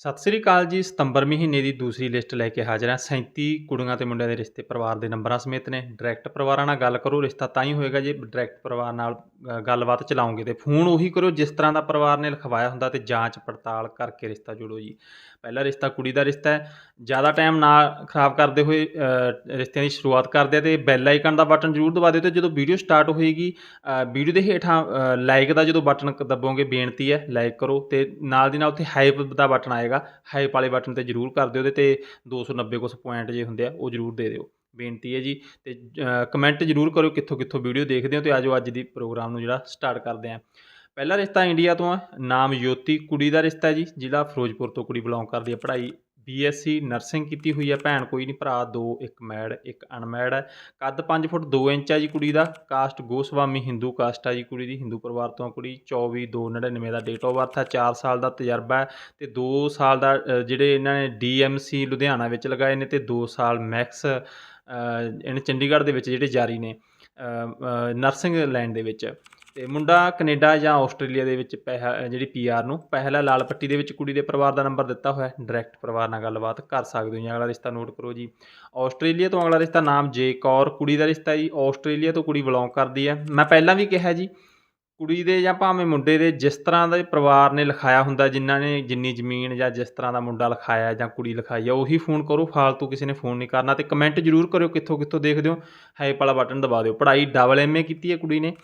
ਸਤਿ ਸ੍ਰੀ ਅਕਾਲ ਜੀ, ਸਤੰਬਰ ਮਹੀਨੇ ਦੀ ਦੂਸਰੀ ਲਿਸਟ ਲੈ ਕੇ ਹਾਜ਼ਰ ਹਾਂ। 37 ਕੁੜੀਆਂ ਤੇ ਮੁੰਡਿਆਂ ਦੇ ਰਿਸ਼ਤੇ ਪਰਿਵਾਰ ਦੇ ਨੰਬਰਾਂ ਸਮੇਤ ਨੇ। ਡਾਇਰੈਕਟ ਪਰਿਵਾਰਾਂ ਨਾਲ ਗੱਲ ਕਰੋ, ਰਿਸ਼ਤਾ ਤਾਂ ਹੀ ਹੋਏਗਾ ਜੇ ਡਾਇਰੈਕਟ ਪਰਿਵਾਰ ਨਾਲ ਗੱਲਬਾਤ ਚਲਾਉਂਗੇ ਤੇ ਫੋਨ ਉਹੀ ਕਰੋ ਜਿਸ ਤਰ੍ਹਾਂ ਦਾ ਪਰਿਵਾਰ ਨੇ ਲਿਖਵਾਇਆ ਹੁੰਦਾ ਤੇ ਜਾਂਚ ਪੜਤਾਲ ਕਰਕੇ ਰਿਸ਼ਤਾ ਜੋੜੋ ਜੀ। ਪਹਿਲਾ ਰਿਸ਼ਤਾ ਕੁੜੀ ਦਾ ਰਿਸ਼ਤਾ ਹੈ। ਜ਼ਿਆਦਾ ਟਾਈਮ ਨਾ ਖਰਾਬ ਕਰਦੇ ਹੋਏ ਰਿਸ਼ਤਿਆਂ ਦੀ ਸ਼ੁਰੂਆਤ ਕਰਦੇ ਆ ਤੇ ਬੈਲ ਆਈਕਨ ਦਾ ਬਟਨ ਜ਼ਰੂਰ ਦਬਾ ਦਿਓ ਤੇ ਜਦੋਂ ਵੀਡੀਓ ਸਟਾਰਟ ਹੋਏਗੀ ਵੀਡੀਓ ਦੇ ਹੇਠਾਂ ਲਾਈਕ ਦਾ ਜਦੋਂ ਬਟਨ ਕ- ਦਬੋਗੇ, ਬੇਨਤੀ ਹੈ ਲਾਈਕ ਕਰੋ ਤੇ ਨਾਲ ਦੀ ਨਾਲ ਉੱਥੇ ਹਾਈਪ ਦਾ ਬਟਨ ਆਏਗਾ। ਹਾਈਪ ਵਾਲੇ ਬਟਨ ਤੇ ਜ਼ਰੂਰ ਕਰ ਦਿਓ ਉਹਦੇ ਤੇ 290 ਕੁਛ ਪੁਆਇੰਟ ਜੇ ਹੁੰਦੇ ਆ, ਉਹ ਜ਼ਰੂਰ ਦੇ ਦਿਓ। ਬੇਨਤੀ ਹੈ ਜੀ ਤੇ ਕਮੈਂਟ ਜ਼ਰੂਰ ਕਰਿਓ ਕਿੱਥੋਂ ਕਿੱਥੋਂ ਵੀਡੀਓ ਦੇਖਦੇ ਹੋ ਤੇ ਆਜੋ ਅੱਜ ਦੀ ਪ੍ਰੋਗਰਾਮ ਨੂੰ ਜਿਹੜਾ ਸਟਾਰਟ ਕਰਦੇ ਆਂ। ਪਹਿਲਾ ਰਿਸ਼ਤਾ ਇੰਡੀਆ ਤੋਂ ਹੈ ਨਾਮ ਜੋਤੀ ਕੁੜੀ ਦਾ ਰਿਸ਼ਤਾ ਜੀ, ਜ਼ਿਲ੍ਹਾ ਫਿਰੋਜ਼ਪੁਰ ਤੋਂ ਕੁੜੀ ਬਿਲੋਂਗ ਕਰਦੀ ਹੈ ਪੜ੍ਹਾਈ ਬੀਐਸਸੀ ਨਰਸਿੰਗ ਕੀਤੀ ਹੋਈ ਹੈ ਭੈਣ ਕੋਈ ਨਹੀਂ ਭਰਾ ਦੋ, ਇੱਕ ਮੈਡ ਇੱਕ ਅਨਮੈਡ ਹੈ ਕੱਦ 5 ਫੁੱਟ 2 ਇੰਚ ਹੈ ਜੀ ਕੁੜੀ ਦਾ ਕਾਸਟ ਗੋਸਵਾਮੀ ਹਿੰਦੂ ਕਾਸਟ ਹੈ ਜੀ ਕੁੜੀ ਦੀ ਹਿੰਦੂ ਪਰਿਵਾਰ ਤੋਂ ਹੈ ਕੁੜੀ 24 2 99 ਦਾ ਡੇਟ ਆਫ ਬਰਥ ਹੈ 4 ਸਾਲ ਦਾ ਤਜਰਬਾ ਹੈ ਤੇ 2 ਸਾਲ ਦਾ ਜਿਹੜੇ ਇਹਨਾਂ ਨੇ ਡੀਐਮਸੀ ਲੁਧਿਆਣਾ ਵਿੱਚ ਲਗਾਏ ਨੇ ਤੇ 2 ਸਾਲ ਮੈਕਸ ਇਹਨੇ ਚੰਡੀਗੜ੍ਹ ਦੇ ਵਿੱਚ ਜਿਹੜੇ ਜਾਰੀ ਨੇ ਨਰਸਿੰਗ ਲਾਈਨ ਦੇ ਵਿੱਚ। ਤੇ ਮੁੰਡਾ ਕੈਨੇਡਾ ਜਾਂ ਆਸਟ੍ਰੇਲੀਆ ਦੇ ਵਿੱਚ ਪਹਿ ਜਿਹੜੀ ਪੀਆਰ ਨੂੰ ਪਹਿਲਾ ਲਾਲ ਪੱਟੀ ਦੇ ਵਿੱਚ ਕੁੜੀ ਦੇ ਪਰਿਵਾਰ ਦਾ ਨੰਬਰ ਦਿੱਤਾ ਹੋਇਆ ਹੈ। ਡਾਇਰੈਕਟ ਪਰਿਵਾਰ ਨਾਲ ਗੱਲਬਾਤ ਕਰ ਸਕਦੇ ਹੋ ਜੀ। ਅਗਲਾ ਰਿਸ਼ਤਾ ਨੋਟ ਕਰੋ ਜੀ। ਆਸਟ੍ਰੇਲੀਆ ਤੋਂ ਅਗਲਾ ਰਿਸ਼ਤਾ ਨਾਮ ਜੇ ਕੌਰ, ਕੁੜੀ ਦਾ ਰਿਸ਼ਤਾ ਜੀ ਆਸਟ੍ਰੇਲੀਆ ਤੋਂ ਕੁੜੀ ਬਿਲੋਂਗ ਕਰਦੀ ਹੈ। ਮੈਂ ਪਹਿਲਾਂ ਵੀ ਕਿਹਾ ਜੀ, ਕੁੜੀ ਦੇ ਜਾਂ ਭਾਵੇਂ ਮੁੰਡੇ ਦੇ ਜਿਸ ਤਰ੍ਹਾਂ ਦਾ ਪਰਿਵਾਰ ਨੇ ਲਿਖਾਇਆ ਹੁੰਦਾ, ਜਿਨ੍ਹਾਂ ਨੇ ਜਿੰਨੀ ਜ਼ਮੀਨ ਜਾਂ ਜਿਸ ਤਰ੍ਹਾਂ ਦਾ ਮੁੰਡਾ ਲਿਖਾਇਆ ਜਾਂ ਕੁੜੀ ਲਿਖਾਈ ਆ, ਉਹੀ ਫੋਨ ਕਰੋ। ਫਾਲਤੂ ਕਿਸੇ ਨੇ ਫੋਨ ਨਹੀਂ ਕਰਨਾ ਤੇ ਕਮੈਂਟ ਜ਼ਰੂਰ ਕਰਿਓ ਕਿੱਥੋਂ ਕਿੱਥੋਂ ਦੇਖਦੇ ਹੋ। ਹਾਈਪ ਵਾਲਾ ਬਟਨ ਦਬਾ ਦਿਓ। ਪੜ੍ਹਾਈ ਡਬਲ ਐਮਏ ਕੀਤੀ ਹੈ ਕੁੜੀ ਨੇ।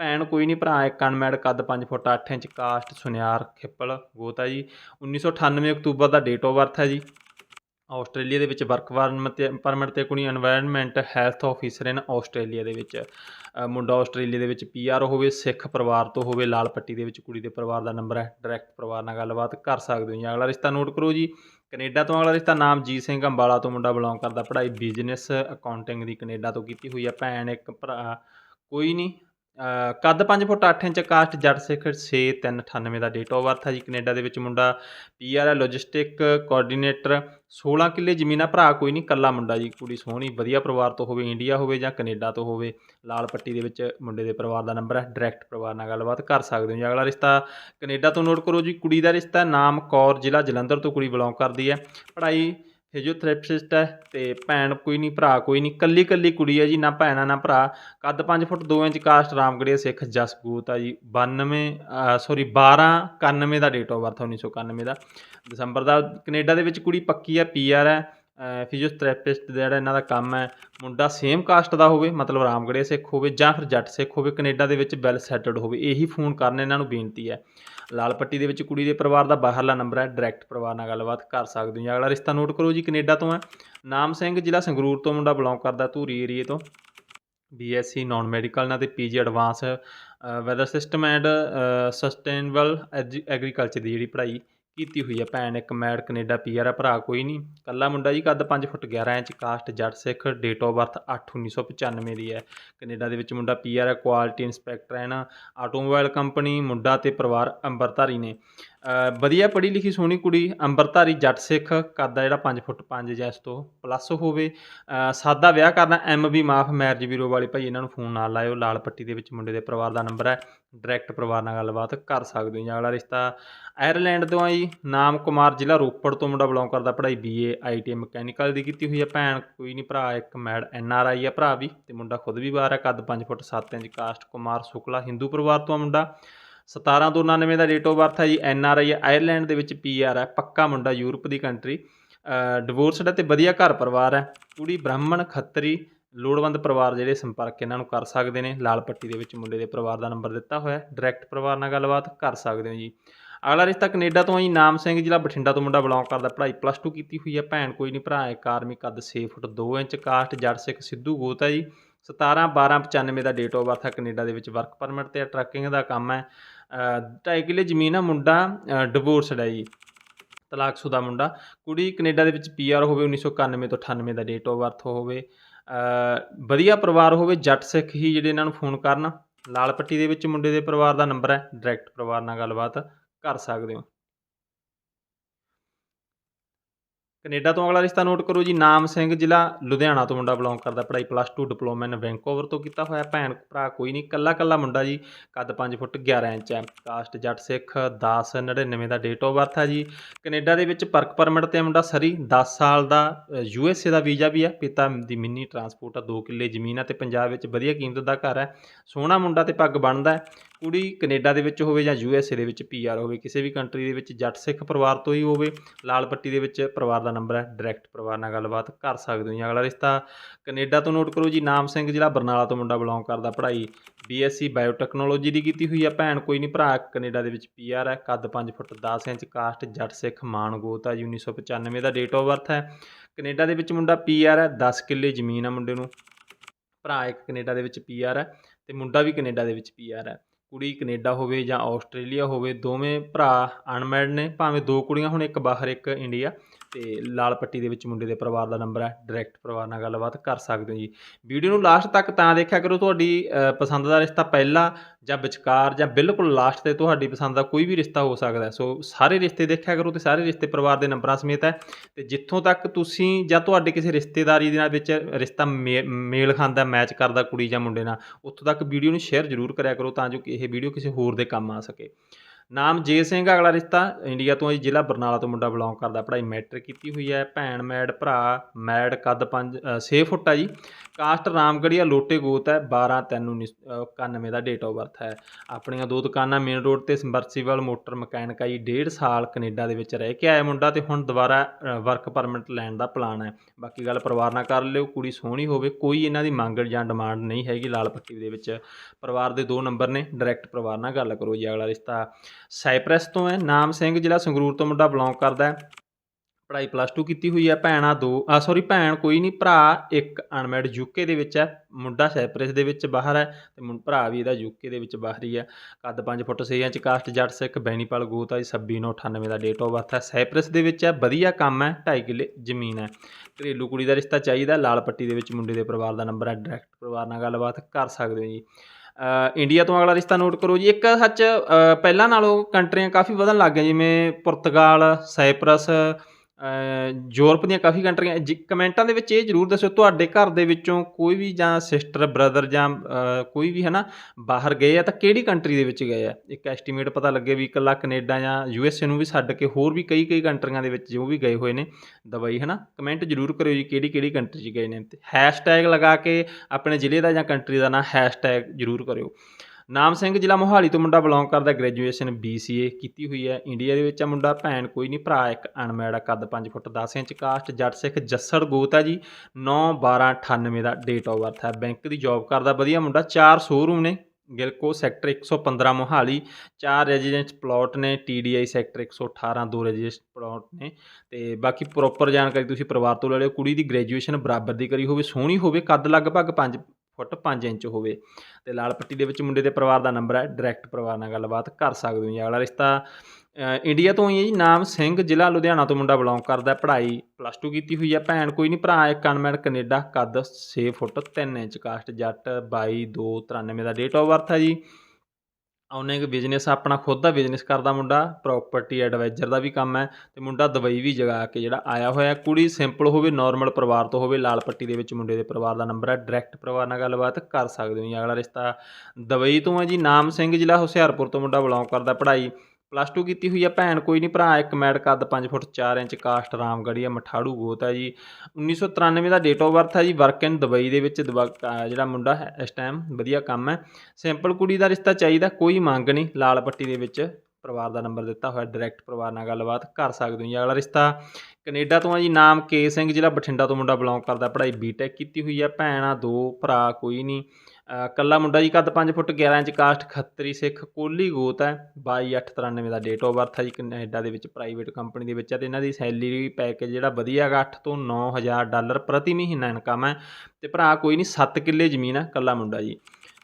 ਭੈਣ ਕੋਈ ਨਹੀਂ ਭਰਾ, ਇੱਕ ਅਨਮੈਡ ਕੱਦ 5 ਫੁੱਟ 8 ਇੰਚ, ਕਾਸਟ ਸੁਨਿਆਰ ਖਿੱਪਲ ਗੋਤਾ ਜੀ। 1998 ਅਕਤੂਬਰ ਦਾ ਡੇਟ ਆਫ ਬਰਥ ਹੈ ਜੀ। ਆਸਟ੍ਰੇਲੀਆ ਦੇ ਵਿੱਚ ਵਰਕ ਪਰਮਿਟ ਤੇ ਕੁੜੀ environment health officer in Australia ਦੇ ਵਿੱਚ। ਮੁੰਡਾ ਆਸਟ੍ਰੇਲੀਆ ਦੇ ਵਿੱਚ ਪੀਆਰ ਹੋਵੇ, ਸਿੱਖ ਪਰਿਵਾਰ ਤੋਂ ਹੋਵੇ, ਲਾਲ ਪੱਟੀ ਦੇ ਵਿੱਚ ਕੁੜੀ ਦੇ ਪਰਿਵਾਰ ਦਾ ਨੰਬਰ ਹੈ ਡਾਇਰੈਕਟ ਪਰਿਵਾਰ ਨਾਲ ਗੱਲਬਾਤ ਕਰ ਸਕਦੇ ਹੋ ਜੀ। ਅਗਲਾ ਰਿਸ਼ਤਾ ਨੋਟ ਕਰੋ ਜੀ। ਕੈਨੇਡਾ ਤੋਂ ਅਗਲਾ ਰਿਸ਼ਤਾ ਨਾਮ ਨਾਮਜੀਤ ਸਿੰਘ ਅੰਬਾਲਾ ਤੋਂ ਮੁੰਡਾ ਬਿਲੋਂਗ ਕਰਦਾ, ਪੜ੍ਹਾਈ ਬਿਜ਼ਨਸ ਅਕਾਊਂਟਿੰਗ ਦੀ ਕੈਨੇਡਾ ਤੋਂ ਕੀਤੀ ਹੋਈ ਹੈ। ਭੈਣ, ਇੱਕ ਭਰਾ, ਕੋਈ ਨਹੀਂ ਕੱਦ 5 ਫੁੱਟ 8 ਇੰਚ ਕਾਸਟ ਜੱਟ ਸਿੱਖ 6398 ਦਾ ਡੇਟ ਆਫ ਬਰਥ ਹੈ ਜੀ। ਕੈਨੇਡਾ ਦੇ ਵਿੱਚ ਮੁੰਡਾ ਪੀਆਰ ਹੈ ਲੌਜਿਸਟਿਕ ਕੋਆਰਡੀਨੇਟਰ 16 ਕਿੱਲੇ ਜ਼ਮੀਨਾਂ ਭਰਾ ਕੋਈ ਨਹੀਂ ਕੱਲਾ ਮੁੰਡਾ ਜੀ, ਕੁੜੀ ਸੋਹਣੀ, ਵਧੀਆ ਪਰਿਵਾਰ ਤੋਂ ਹੋਵੇ, ਇੰਡੀਆ ਹੋਵੇ ਜਾਂ ਕੈਨੇਡਾ ਤੋਂ ਹੋਵੇ, ਲਾਲ ਪੱਟੀ ਦੇ ਵਿੱਚ ਮੁੰਡੇ ਦੇ ਪਰਿਵਾਰ ਦਾ ਨੰਬਰ ਹੈ ਡਾਇਰੈਕਟ ਪਰਿਵਾਰ ਨਾਲ ਗੱਲਬਾਤ ਕਰ ਸਕਦੇ ਹੋ ਜੀ। ਅਗਲਾ ਰਿਸ਼ਤਾ ਕੈਨੇਡਾ ਤੋਂ ਨੋਟ ਕਰੋ ਜੀ, ਕੁੜੀ ਦਾ ਰਿਸ਼ਤਾ ਨਾਮ ਕੌਰ ਜ਼ਿਲ੍ਹਾ ਜਲੰਧਰ ਤੋਂ ਕੁੜੀ ਬਿਲੋਂਗ ਕਰਦੀ ਹੈ। ਪੜ੍ਹਾਈ ਫਿਜ਼ੀਓਥੈਰੇਪਿਸਟ ਹੈ ਤੇ ਭੈਣ ਕੋਈ ਨਹੀਂ ਭਰਾ ਕੋਈ ਨਹੀਂ ਕੱਲੀ ਕੱਲੀ ਕੁੜੀ ਹੈ ਜੀ, ਨਾ ਭੈਣਾ ਨਾ ਭਰਾ। ਕੱਦ 5 foot 2 inch caste Ramgarhia Sikh ਜਸਗੂਤ ਆ ਜੀ 92 ਸੌਰੀ 12 91 ਦਾ ਡੇਟ ਆਫ ਬਰਥ 1991 ਦਾ। ਦਸੰਬਰ ਦਾ, ਕੈਨੇਡਾ ਦੇ ਵਿੱਚ ਕੁੜੀ ਪੱਕੀ ਹੈ ਪੀਆਰ ਹੈ। ਫਿਜ਼ੀਓਥੈਰੇਪਿਸਟ ਦਾ ਜਿਹੜਾ ਇਹਨਾਂ ਦਾ ਕੰਮ ਹੈ, ਮੁੰਡਾ ਸੇਮ ਕਾਸਟ ਦਾ ਹੋਵੇ, ਮਤਲਬ ਰਾਮਗੜੀਆ ਸਿੱਖ ਹੋਵੇ ਜਾਂ ਫਿਰ ਜੱਟ ਸਿੱਖ ਹੋਵੇ, ਕੈਨੇਡਾ ਦੇ ਵਿੱਚ ਵੈਲ ਸੈਟਲਡ ਹੋਵੇ, ਇਹੀ ਫੋਨ ਕਰਨ ਇਹਨਾਂ ਨੂੰ ਬੇਨਤੀ ਹੈ। ਲਾਲ ਪੱਟੀ ਦੇ ਵਿੱਚ ਕੁੜੀ ਦੇ ਪਰਿਵਾਰ ਦਾ ਬਾਹਰਲਾ ਨੰਬਰ ਹੈ ਡਾਇਰੈਕਟ ਪਰਿਵਾਰ ਨਾਲ ਗੱਲਬਾਤ ਕਰ ਸਕਦੇ ਹੋ ਜੀ। ਅਗਲਾ ਰਿਸ਼ਤਾ ਨੋਟ ਕਰੋ ਜੀ, ਕੈਨੇਡਾ ਤੋਂ ਹੈ। ਨਾਮ ਸਿੰਘ ਜ਼ਿਲ੍ਹਾ ਸੰਗਰੂਰ ਤੋਂ, ਮੁੰਡਾ ਬਿਲੋਂਗ ਕਰਦਾ ਧੂਰੀ ਏਰੀਏ ਤੋਂ। ਬੀਐਸਸੀ ਨਾਨ ਮੈਡੀਕਲ ਨਾਲ ਤੇ PG advance weather system and sustainable agriculture ਦੀ ਜਿਹੜੀ ਪੜ੍ਹਾਈ। ਕੀਤੀ ਹੋਈ ਹੈ ਭੈਣ, ਇੱਕ ਮੈਡ ਕੈਨੇਡਾ ਪੀਆਰ ਹੈ ਭਰਾ ਕੋਈ ਨਹੀਂ ਕੱਲਾ ਮੁੰਡਾ ਜੀ ਕੱਦ 5 foot 11 inch, caste Jatt Sikh date of birth 8 1995 ਦੀ ਹੈ। ਕੈਨੇਡਾ ਦੇ ਵਿੱਚ ਮੁੰਡਾ ਪੀਆਰ ਹੈ ਕੁਆਲਿਟੀ ਇੰਸਪੈਕਟਰ ਹੈ ਨਾ ਆਟੋਮੋਬਾਈਲ ਕੰਪਨੀ ਮੁੰਡਾ ਤੇ ਪਰਿਵਾਰ ਅੰਬਰਧਾਰੀ ਨੇ। ਵਧੀਆ ਪੜ੍ਹੀ ਲਿਖੀ ਸੋਹਣੀ ਕੁੜੀ ਅੰਬਰਧਾਰੀ ਜੱਟ ਸਿੱਖ ਕੱਦ ਆ ਜਿਹੜਾ 5 ਫੁੱਟ 5 ਜੈਸ ਤੋਂ ਪਲੱਸ ਹੋਵੇ ਸਾਦਾ ਵਿਆਹ ਕਰਨਾ ਐਮ ਵੀ ਮਾਫ ਮੈਰਿਜ ਬਿਊਰੋ ਵਾਲੇ ਭਾਈ ਇਹਨਾਂ ਨੂੰ ਫੋਨ ਨਾਲ ਲਾਇਓ, ਲਾਲ ਪੱਟੀ ਦੇ ਵਿੱਚ ਮੁੰਡੇ ਦੇ ਪਰਿਵਾਰ ਦਾ ਨੰਬਰ ਹੈ ਡਾਇਰੈਕਟ ਪਰਿਵਾਰ ਨਾਲ ਗੱਲਬਾਤ ਕਰ ਸਕਦੇ ਹੋ ਜੀ। ਅਗਲਾ ਰਿਸ਼ਤਾ ਆਇਰਲੈਂਡ ਤੋਂ ਆਈ ਨਾਮ ਕੁਮਾਰ ਜ਼ਿਲ੍ਹਾ ਰੋਪੜ ਤੋਂ ਮੁੰਡਾ ਬਿਲੋਂਗ ਕਰਦਾ, ਪੜ੍ਹਾਈ ਬੀਏ ਆਈਟੀ ਮਕੈਨੀਕਲ ਦੀ ਕੀਤੀ ਹੋਈ ਹੈ। ਭੈਣ ਕੋਈ ਨਹੀਂ, ਭਰਾ ਇੱਕ ਮੈਡ ਐਨ ਆਰ ਆਈ ਹੈ, ਭਰਾ ਵੀ ਤੇ ਮੁੰਡਾ ਖੁਦ ਵੀ ਬਾਹਰ ਹੈ, ਕੱਦ 5 foot 7 inch caste Kumar Shukla, Hindu ਪਰਿਵਾਰ ਤੋਂ ਆ ਮੁੰਡਾ। 17 ਤੋਂ 99 ਦਾ ਡੇਟ ਆਫ ਬਰਥ ਹੈ ਜੀ ਐਨ ਆਰ ਆਈ ਆਇਰਲੈਂਡ ਦੇ ਵਿੱਚ ਪੀ ਆਰ ਹੈ, ਪੱਕਾ ਮੁੰਡਾ ਯੂਰਪ ਦੀ ਕੰਟਰੀ ਡਿਵੋਰਸਡ ਹੈ ਤੇ ਵਧੀਆ ਘਰ ਪਰਿਵਾਰ ਹੈ, ਕੁੜੀ ਬ੍ਰਾਹਮਣ, ਖੱਤਰੀ, ਲੋੜਵੰਦ ਪਰਿਵਾਰ ਜਿਹੜੇ ਸੰਪਰਕ ਇਹਨਾਂ ਨੂੰ ਕਰ ਸਕਦੇ ਨੇ, ਲਾਲ ਪੱਟੀ ਦੇ ਵਿੱਚ ਮੁੰਡੇ ਦੇ ਪਰਿਵਾਰ ਦਾ ਨੰਬਰ ਦਿੱਤਾ ਹੋਇਆ ਡਾਇਰੈਕਟ ਪਰਿਵਾਰ ਨਾਲ ਗੱਲਬਾਤ ਕਰ ਸਕਦੇ ਹੋ ਜੀ। ਅਗਲਾ ਰਿਸ਼ਤਾ ਕੈਨੇਡਾ ਤੋਂ ਜੀ, ਨਾਮ ਸਿੰਘ, ਜ਼ਿਲ੍ਹਾ ਬਠਿੰਡਾ ਤੋਂ ਮੁੰਡਾ ਬਿਲੋਂਗ ਕਰਦਾ, ਪੜ੍ਹਾਈ ਪਲੱਸ 2 ਕੀਤੀ ਹੋਈ ਹੈ, ਭੈਣ ਕੋਈ ਨਹੀਂ, ਭਰਾ ਇੱਕ ਆਰਮੀ ਕੱਦ 6 ਫੁੱਟ 2 ਇੰਚ, ਕਾਸਟ, ਜੜ ਸਿੱਖ, ਸਿੱਧੂ ਗੋਤ ਹੈ ਜੀ। 17 12 95 ਦਾ ਡੇਟ ਆਫ ਬਰਥ ਹੈ ਕੈਨੇਡਾ ਦੇ ਵਿੱਚ ਵਰਕ ਪਰਮਿਟ ਤੇ ਟਰੱਕਿੰਗ ਦਾ ਕੰਮ ਹੈ। ਢਾਈ ਕਿੱਲੇ ਜ਼ਮੀਨ ਆ ਮੁੰਡਾ ਡਿਵੋਰਸਡ ਹੈ ਜੀ, ਤਲਾਕਸ਼ੁਦਾ ਮੁੰਡਾ। ਕੁੜੀ ਕੈਨੇਡਾ ਦੇ ਵਿੱਚ ਪੀਆਰ ਹੋਵੇ 1991 ਤੋਂ 98 ਦਾ ਡੇਟ ਆਫ ਬਰਥ ਹੋਵੇ। ਵਧੀਆ ਪਰਿਵਾਰ ਹੋਵੇ, ਜੱਟ ਸਿੱਖ ਹੀ ਜਿਹੜੇ ਇਹਨਾਂ ਨੂੰ ਫੋਨ ਕਰਨ। ਲਾਲ ਪੱਟੀ ਦੇ ਵਿੱਚ ਮੁੰਡੇ ਦੇ ਪਰਿਵਾਰ ਦਾ ਨੰਬਰ ਹੈ ਡਾਇਰੈਕਟ ਪਰਿਵਾਰ ਨਾਲ ਗੱਲਬਾਤ ਕਰ ਸਕਦੇ ਹੋ। ਕੈਨੇਡਾ ਤੋਂ ਅਗਲਾ ਰਿਸ਼ਤਾ ਨੋਟ ਕਰੋ ਜੀ, ਨਾਮ ਸਿੰਘ ਜ਼ਿਲ੍ਹਾ ਲੁਧਿਆਣਾ ਤੋਂ ਮੁੰਡਾ ਬਿਲੋਂਗ ਕਰਦਾ, ਪੜ੍ਹਾਈ ਪਲੱਸ 2 ਡਿਪਲੋਮਾ ਇਨ ਵੈਂਕੂਵਰ ਤੋਂ ਕੀਤਾ ਹੋਇਆ, ਭੈਣ ਭਰਾ ਕੋਈ ਨਹੀਂ ਕੱਲਾ ਕੱਲਾ ਮੁੰਡਾ ਜੀ, ਕੱਦ 5 ਫੁੱਟ 11 ਇੰਚ ਹੈ। ਕਾਸਟ ਜੱਟ ਸਿੱਖ 10 99 ਦਾ ਡੇਟ ਆਫ ਬਰਥ ਹੈ ਜੀ। ਕੈਨੇਡਾ ਦੇ ਵਿੱਚ ਪਰਕ ਪਰਮਿਟ ਤੇ ਮੁੰਡਾ ਸਰੀ 10 ਸਾਲ ਦਾ ਯੂ ਐਸ ਏ ਦਾ ਵੀਜ਼ਾ ਵੀ ਹੈ, ਪਿਤਾ ਦੀ ਮਿੰਨੀ ਟਰਾਂਸਪੋਰਟ ਆ 2 ਕਿੱਲੇ ਜ਼ਮੀਨ ਆ ਤੇ ਪੰਜਾਬ ਵਿੱਚ ਵਧੀਆ ਕੀਮਤ ਦਾ ਘਰ ਹੈ। ਸੋਹਣਾ ਮੁੰਡਾ ਤੇ ਪੱਗ ਬਣਦਾ ਕੁੜੀ ਕੈਨੇਡਾ ਦੇ ਵਿੱਚ ਹੋਵੇ ਜਾਂ ਯੂ ਐਸ ਏ ਦੇ ਵਿੱਚ ਪੀ ਆਰ ਹੋਵੇ, ਕਿਸੇ ਵੀ ਕੰਟਰੀ ਦੇ ਵਿੱਚ ਜੱਟ ਸਿੱਖ ਪਰਿਵਾਰ ਤੋਂ ਹੀ ਹੋਵੇ, ਲਾਲ ਪੱਟੀ ਦੇ ਵਿੱਚ ਪਰਿਵਾਰ ਦਾ ਨੰਬਰ ਹੈ, ਡਾਇਰੈਕਟ ਪਰਿਵਾਰ ਨਾਲ ਗੱਲਬਾਤ ਕਰ ਸਕਦੇ ਹੋ ਜੀ। ਅਗਲਾ ਰਿਸ਼ਤਾ ਕੈਨੇਡਾ ਤੋਂ ਨੋਟ ਕਰੋ ਜੀ, ਨਾਮ ਸਿੰਘ ਜ਼ਿਲ੍ਹਾ ਬਰਨਾਲਾ ਤੋਂ ਮੁੰਡਾ ਬਿਲੋਂਗ ਕਰਦਾ, ਪੜ੍ਹਾਈ ਬੀਐਸਸੀ ਬਾਇਓਟੈਕਨੋਲੋਜੀ ਦੀ ਕੀਤੀ ਹੋਈ ਹੈ ਭੈਣ, ਕੋਈ ਨਹੀਂ ਭਰਾ, ਕੈਨੇਡਾ ਦੇ ਵਿੱਚ ਪੀਆਰ ਹੈ, ਕੱਦ 5 ਫੁੱਟ 10 ਇੰਚ, ਕਾਸਟ ਜੱਟ ਸਿੱਖ ਮਾਨਗੋਤ ਹੈ ਜੀ 1995 ਦਾ ਡੇਟ ਆਫ ਬਰਥ ਹੈ। ਕੈਨੇਡਾ ਦੇ ਵਿੱਚ ਮੁੰਡਾ ਪੀਆਰ ਹੈ 10 ਕਿੱਲੇ ਜ਼ਮੀਨ ਆ ਮੁੰਡੇ ਨੂੰ। ਭਰਾ ਇੱਕ ਕੈਨੇਡਾ ਦੇ ਵਿੱਚ ਪੀਆਰ ਹੈ ਤੇ ਮੁੰਡਾ ਵੀ ਕੈਨੇਡਾ ਦੇ ਵਿੱਚ ਪੀਆਰ ਹੈ। ਕੁੜੀ ਕੈਨੇਡਾ ਹੋਵੇ ਜਾਂ ਆਸਟ੍ਰੇਲੀਆ ਹੋਵੇ, ਦੋਵੇਂ ਭਰਾ ਅਨਮੈਰਿਡ ਨੇ, ਭਾਵੇਂ ਦੋ ਕੁੜੀਆਂ ਹੁਣ, ਇੱਕ ਬਾਹਰ, ਇੱਕ ਇੰਡੀਆ। ਤੇ ਲਾਲ ਪੱਟੀ ਦੇ ਵਿੱਚ ਮੁੰਡੇ ਦੇ ਪਰਿਵਾਰ ਦਾ ਨੰਬਰ ਹੈ ਡਾਇਰੈਕਟ ਪਰਿਵਾਰ ਨਾਲ ਗੱਲਬਾਤ ਕਰ ਸਕਦੇ ਹੋ ਜੀ। ਵੀਡੀਓ ਨੂੰ ਲਾਸਟ ਤੱਕ ਤਾਂ ਦੇਖਿਆ ਕਰੋ ਤੁਹਾਡੀ ਪਸੰਦ ਦਾ ਰਿਸ਼ਤਾ ਪਹਿਲਾ ਜਾਂ ਵਿਚਕਾਰ ਜਾਂ ਬਿਲਕੁਲ ਲਾਸਟ ਤੇ ਤੁਹਾਡੀ ਪਸੰਦ ਦਾ ਕੋਈ ਵੀ ਰਿਸ਼ਤਾ ਹੋ ਸਕਦਾ ਸੋ ਸਾਰੇ ਰਿਸ਼ਤੇ ਦੇਖਿਆ ਕਰੋ ਤੇ ਸਾਰੇ ਰਿਸ਼ਤੇ ਪਰਿਵਾਰ ਦੇ ਨੰਬਰਾਂ ਸਮੇਤ ਹੈ। ਤੇ ਜਿੱਥੋਂ ਤੱਕ ਤੁਸੀਂ ਜਾਂ ਤੁਹਾਡੇ ਕਿਸੇ ਰਿਸ਼ਤੇਦਾਰੀ ਦੇ ਨਾਲ ਵਿੱਚ ਰਿਸ਼ਤਾ ਮੇ- ਮੇਲ ਖਾਂਦਾ ਮੈਚ ਕਰਦਾ ਕੁੜੀ ਜਾਂ ਮੁੰਡੇ ਨਾਲ, ਉੱਥੋਂ ਤੱਕ ਵੀਡੀਓ ਨੂੰ ਸ਼ੇਅਰ ਜ਼ਰੂਰ ਕਰਿਆ ਕਰੋ ਤਾਂ ਜੋ ਕਿ ਇਹ ਵੀਡੀਓ ਕਿਸੇ ਹੋਰ ਦੇ ਕੰਮ ਆ ਸਕੇ। ਨਾਮ ਜੇ ਸਿੰਘ ਅਗਲਾ ਰਿਸ਼ਤਾ ਇੰਡੀਆ ਤੋਂ ਜੀ, ਜ਼ਿਲ੍ਹਾ ਬਰਨਾਲਾ ਤੋਂ ਮੁੰਡਾ ਬਿਲੋਂਗ ਕਰਦਾ। ਪੜ੍ਹਾਈ ਮੈਟ੍ਰਿਕ ਕੀਤੀ ਹੋਈ ਹੈ। ਭੈਣ ਮੈਡ ਭਰਾ ਮੈਡ ਕੱਦ 5 6 ਫੁੱਟ ਆ ਜੀ। ਕਾਸਟ ਰਾਮਗੜੀਆ ਲੋਟੇ ਗੋਤ ਹੈ। 12 3 91 ਦਾ ਡੇਟ ਆਫ ਬਰਥ ਹੈ। ਆਪਣੀਆਂ ਦੋ ਦੁਕਾਨਾਂ ਮੇਨ ਰੋਡ ਤੇ ਸਮਰਸੀਬਲ ਮੋਟਰ ਮਕੈਨਿਕ ਆ ਜੀ। ਡੇਢ ਸਾਲ ਕੈਨੇਡਾ ਦੇ ਵਿੱਚ ਰਹਿ ਕੇ ਆਇਆ ਮੁੰਡਾ ਤੇ ਹੁਣ ਦੁਬਾਰਾ ਵਰਕ ਪਰਮਿਟ ਲੈਣ ਦਾ ਪਲਾਨ ਹੈ। ਬਾਕੀ ਗੱਲ ਪਰਿਵਾਰ ਨਾਲ ਕਰ ਲਿਓ। ਕੁੜੀ ਸੋਹਣੀ ਹੋਵੇ ਕੋਈ ਇਹਨਾਂ ਦੀ ਮੰਗ ਜਾਂ ਡਿਮਾਂਡ ਨਹੀਂ ਹੈਗੀ ਲਾਲ ਪੱਟੀ ਦੇ ਵਿੱਚ। ਪਰਿਵਾਰ ਦੇ ਦੋ ਨੰਬਰ ਨੇ। ਡਾਇਰੈਕਟ ਪਰਿਵਾਰ ਨਾਲ ਗੱਲ ਕਰੋ ਜੀ ਅਗਲਾ ਰਿਸ਼ਤਾ। ਸਾਈਪ੍ਰੈਸ ਤੋਂ ਹੈ, ਨਾਮ ਸਿੰਘ ਜਿਹੜਾ ਸੰਗਰੂਰ ਤੋਂ ਮੁੰਡਾ ਬਿਲੋਂਗ ਕਰਦਾ ਹੈ। ਪੜ੍ਹਾਈ ਪਲੱਸ 2 ਕੀਤੀ ਹੋਈ ਹੈ, ਭੈਣਾਂ ਦੋ ਆ ਸੌਰੀ ਭੈਣ ਕੋਈ ਨਹੀਂ, ਭਰਾ ਇੱਕ ਅਨਮੈਡ ਯੂਕੇ ਦੇ ਵਿੱਚ ਹੈ, ਮੁੰਡਾ ਸਾਈਪ੍ਰੈਸ ਦੇ ਵਿੱਚ ਬਾਹਰ ਹੈ ਤੇ ਮੁੰ- ਭਰਾ ਵੀ ਇਹਦਾ ਯੂਕੇ ਦੇ ਵਿੱਚ ਬਾਹਰ ਹੀ ਹੈ। ਕੱਦ 5 ਫੁੱਟ 6 ਇੰਚ, ਕਾਸਟ ਜੱਟ ਸਿੱਖ ਬੈਨੀਪਾਲ ਗੋਤ ਆ ਜੀ 26998 ਦਾ ਡੇਟ ਆਫ ਬਰਥ ਹੈ। ਸਾਈਪ੍ਰੈਸ ਦੇ ਵਿੱਚ ਹੈ, ਵਧੀਆ ਕੰਮ ਹੈ 2.5 ਕਿੱਲੇ ਜ਼ਮੀਨ ਹੈ। ਘਰੇਲੂ ਕੁੜੀ ਦਾ ਰਿਸ਼ਤਾ ਚਾਹੀਦਾ, ਲਾਲ ਪੱਟੀ ਦੇ ਵਿੱਚ ਮੁੰਡੇ ਦੇ ਪਰਿਵਾਰ ਦਾ ਨੰਬਰ ਹੈ ਡਾਇਰੈਕਟ ਪਰਿਵਾਰ ਨਾਲ ਗੱਲਬਾਤ ਕਰ ਸਕਦੇ ਹੋ ਜੀ। ਇੰਡੀਆ ਤੋਂ ਅਗਲਾ ਰਿਸ਼ਤਾ ਨੋਟ ਕਰੋ ਜੀ। ਇੱਕ ਸੱਚ ਪਹਿਲਾਂ ਨਾਲੋਂ ਕੰਟਰੀਆਂ ਕਾਫੀ ਵਧਣ ਲੱਗ ਗਈਆਂ, ਜਿਵੇਂ ਪੁਰਤਗਾਲ, ਸਾਈਪਰਸ ਯੂਰਪ ਦੀਆਂ ਕਾਫੀ ਕੰਟਰੀਆਂ, ਜੀ ਕਮੈਂਟਾਂ ਦੇ ਵਿੱਚ ਇਹ ਜ਼ਰੂਰ ਦੱਸਿਓ, ਤੁਹਾਡੇ ਘਰ ਦੇ ਵਿੱਚੋਂ ਕੋਈ ਵੀ ਜਾਂ ਸਿਸਟਰ ਬ੍ਰਦਰ ਜਾਂ ਕੋਈ ਵੀ ਹੈ ਨਾ ਬਾਹਰ ਗਏ ਆ ਤਾਂ ਕਿਹੜੀ ਕੰਟਰੀ ਦੇ ਵਿੱਚ ਗਏ ਆ? ਇੱਕ ਐਸਟੀਮੇਟ ਪਤਾ ਲੱਗੇ ਵੀ ਇਕੱਲਾ ਕੈਨੇਡਾ ਜਾਂ ਯੂ ਐੱਸ ਏ ਨੂੰ ਵੀ ਛੱਡ ਕੇ ਹੋਰ ਵੀ ਕਈ ਕਈ ਕੰਟਰੀਆਂ ਦੇ ਵਿੱਚ ਜੋ ਵੀ ਗਏ ਹੋਏ ਨੇ, ਦਵਾਈ ਹੈ ਨਾ ਕਮੈਂਟ ਜ਼ਰੂਰ ਕਰਿਓ ਜੀ, ਕਿਹੜੀ ਕਿਹੜੀ ਕੰਟਰੀ 'ਚ ਗਏ ਨੇ ਤੇ ਹੈਸ਼ਟੈਗ ਲਗਾ ਕੇ ਆਪਣੇ ਜ਼ਿਲ੍ਹੇ ਦਾ ਜਾਂ ਕੰਟਰੀ ਦਾ ਨਾਂ ਹੈਸ਼ਟੈਗ ਜ਼ਰੂਰ ਕਰਿਓ। ਨਾਮ ਸਿੰਘ ਜ਼ਿਲ੍ਹਾ ਮੋਹਾਲੀ ਤੋਂ ਮੁੰਡਾ ਬਿਲੋਂਗ ਕਰਦਾ ਗ੍ਰੈਜੂਏਸ਼ਨ BCA ਕੀਤੀ ਹੋਈ ਹੈ। ਇੰਡੀਆ ਦੇ ਵਿੱਚ ਆ ਮੁੰਡਾ, ਭੈਣ ਕੋਈ ਨਹੀਂ, ਭਰਾ ਇੱਕ ਅਨਮੈਡ ਆ, ਕੱਦ 5 ਫੁੱਟ 10 ਇੰਚ ਕਾਸਟ ਜੱਟ ਸਿੱਖ, ਜੱਸੜ ਗੋਤ ਹੈ ਜੀ। 9 12 98 ਦਾ ਡੇਟ ਆਫ ਬਰਥ ਹੈ ਬੈਂਕ ਦੀ ਜੌਬ ਕਰਦਾ, ਵਧੀਆ ਮੁੰਡਾ, ਚਾਰ ਸ਼ੋਰੂਮ ਨੇ, ਗਿਲਕੋ ਸੈਕਟਰ 115 ਮੋਹਾਲੀ, ਚਾਰ ਰੈਜ਼ੀਡੈਂਸ ਪਲਾਟ ਨੇ TDI ਸੈਕਟਰ 118 ਦੋ ਰੈਜ਼ੀਡੈਂਸ ਪਲਾਟ ਨੇ। ਤੇ ਬਾਕੀ ਪ੍ਰੋਪਰ ਜਾਣਕਾਰੀ ਤੁਸੀਂ ਪਰਿਵਾਰ ਤੋਂ ਲੈ ਲਿਓ। ਕੁੜੀ ਦੀ ਗ੍ਰੈਜੂਏਸ਼ਨ ਬਰਾਬਰ ਦੀ ਕਰੀ ਹੋਵੇ, ਸੋਹਣੀ ਹੋਵੇ, ਕੱਦ ਲਗਭਗ 5 ਫੁੱਟ 5 ਇੰਚ ਹੋਵੇ। ਤੇ ਲਾਲ ਪੱਟੀ ਦੇ ਵਿੱਚ ਮੁੰਡੇ ਦੇ ਪਰਿਵਾਰ ਦਾ ਨੰਬਰ ਹੈ ਡਾਇਰੈਕਟ ਪਰਿਵਾਰ ਨਾਲ ਗੱਲਬਾਤ ਕਰ ਸਕਦੇ ਹੋ ਜੀ। ਅਗਲਾ ਰਿਸ਼ਤਾ ਇੰਡੀਆ ਤੋਂ ਹੀ ਹੈ ਜੀ। ਨਾਮ ਸਿੰਘ, ਜ਼ਿਲ੍ਹਾ ਲੁਧਿਆਣਾ ਤੋਂ ਮੁੰਡਾ ਬਿਲੋਂਗ ਕਰਦਾ ਪੜ੍ਹਾਈ ਪਲੱਸ 2 ਕੀਤੀ ਹੋਈ ਹੈ। ਭੈਣ ਕੋਈ ਨਹੀਂ, ਭਰਾ ਇੱਕ ਅਨਮੈਡ ਕੈਨੇਡਾ, ਕੱਦ 6 ਫੁੱਟ 3 ਇੰਚ, ਕਾਸਟ ਜੱਟ 22 2 93 ਦਾ ਡੇਟ ਆਫ ਬਰਥ ਹੈ ਜੀ। ਉਹਨੇ ਇੱਕ ਬਿਜ਼ਨਸ ਆਪਣਾ ਖੁਦ ਦਾ ਬਿਜ਼ਨਸ ਕਰਦਾ ਮੁੰਡਾ ਪ੍ਰਾਪਰਟੀ ਐਡਵਾਈਜ਼ਰ ਦਾ ਵੀ ਕੰਮ ਹੈ ਤੇ ਮੁੰਡਾ ਦੁਬਈ ਵੀ ਜਗਾ ਕੇ ਜਿਹੜਾ ਆਇਆ ਹੋਇਆ ਕੁੜੀ ਸਿੰਪਲ ਹੋਵੇ ਨਾਰਮਲ ਪਰਿਵਾਰ ਤੋਂ ਹੋਵੇ, ਲਾਲ ਪੱਟੀ ਦੇ ਵਿੱਚ ਮੁੰਡੇ ਦੇ ਪਰਿਵਾਰ ਦਾ ਨੰਬਰ ਹੈ। ਡਾਇਰੈਕਟ ਪਰਿਵਾਰ ਨਾਲ ਗੱਲਬਾਤ ਕਰ ਸਕਦੇ ਹੋ ਜੀ। ਅਗਲਾ ਰਿਸ਼ਤਾ ਦੁਬਈ ਤੋਂ ਹੈ ਜੀ। ਨਾਮ ਸਿੰਘ ਜ਼ਿਲ੍ਹਾ ਹੁਸ਼ਿਆਰਪੁਰ ਤੋਂ ਮੁੰਡਾ ਬਿਲੋਂਗ ਕਰਦਾ। ਪੜ੍ਹਾਈ ਪਲੱਸ 2 ਕੀਤੀ ਹੋਈ ਹੈ ਭੈਣ, ਕੋਈ ਨਹੀਂ ਭਰਾ, ਇੱਕ ਮੈਡ ਕੱਦ 5 foot 4 inch, caste Ramgarhia Matharu ਗੋਤ ਹੈ ਜੀ। 1993 ਦਾ ਡੇਟ ਆਫ ਬਰਥ ਹੈ ਜੀ ਵਰਕ ਇਨ ਦੁਬਈ ਦੇ ਵਿੱਚ ਦੁਬਾ- ਅਹ ਜਿਹੜਾ ਮੁੰਡਾ ਹੈ, ਇਸ ਟਾਈਮ ਵਧੀਆ ਕੰਮ ਹੈ। ਸਿੰਪਲ ਕੁੜੀ ਦਾ ਰਿਸ਼ਤਾ ਚਾਹੀਦਾ, ਕੋਈ ਮੰਗ ਨਹੀਂ ਲਾਲ ਪੱਟੀ ਦੇ ਵਿੱਚ ਪਰਿਵਾਰ ਦਾ ਨੰਬਰ ਦਿੱਤਾ ਹੋਇਆ ਡਾਇਰੈਕਟ ਪਰਿਵਾਰ ਨਾਲ ਗੱਲਬਾਤ ਕਰ ਸਕਦੇ ਹੋ ਜੀ ਅਗਲਾ ਰਿਸ਼ਤਾ। ਕੈਨੇਡਾ ਤੋਂ ਆ ਜੀ, ਨਾਮ ਕੇ ਸਿੰਘ, ਜ਼ਿਲ੍ਹਾ ਬਠਿੰਡਾ ਤੋਂ ਮੁੰਡਾ ਬਿਲੋਂਗ ਕਰਦਾ, ਪੜ੍ਹਾਈ ਬੀਟੈਕ ਕੀਤੀ ਹੋਈ ਹੈ ਭੈਣਾਂ ਦੋ, ਭਰਾ ਕੋਈ ਨਹੀਂ ਕੱਲਾ ਮੁੰਡਾ ਜੀ ਕੱਦ 5 foot 11 inch caste Khatri Sikh, Koli ਗੋਤ ਹੈ 22893 ਦਾ ਡੇਟ ਆਫ ਬਰਥ ਹੈ ਜੀ ਕੈਨੇਡਾ ਦੇ ਵਿੱਚ ਪ੍ਰਾਈਵੇਟ ਕੰਪਨੀ ਦੇ ਵਿੱਚ ਹੈ ਤੇ ਇਹਨਾਂ ਦੀ ਸੈਲਰੀ ਪੈਕੇਜ ਜਿਹੜਾ ਵਧੀਆ ਹੈਗਾ 8 ਤੋਂ 9000 ਡਾਲਰ ਪ੍ਰਤੀ ਮਹੀਨਾ ਇਨਕਮ ਹੈ ਤੇ ਭਰਾ ਕੋਈ ਨਹੀਂ 7 ਕਿੱਲੇ ਜ਼ਮੀਨ ਹੈ ਕੱਲਾ ਮੁੰਡਾ ਜੀ।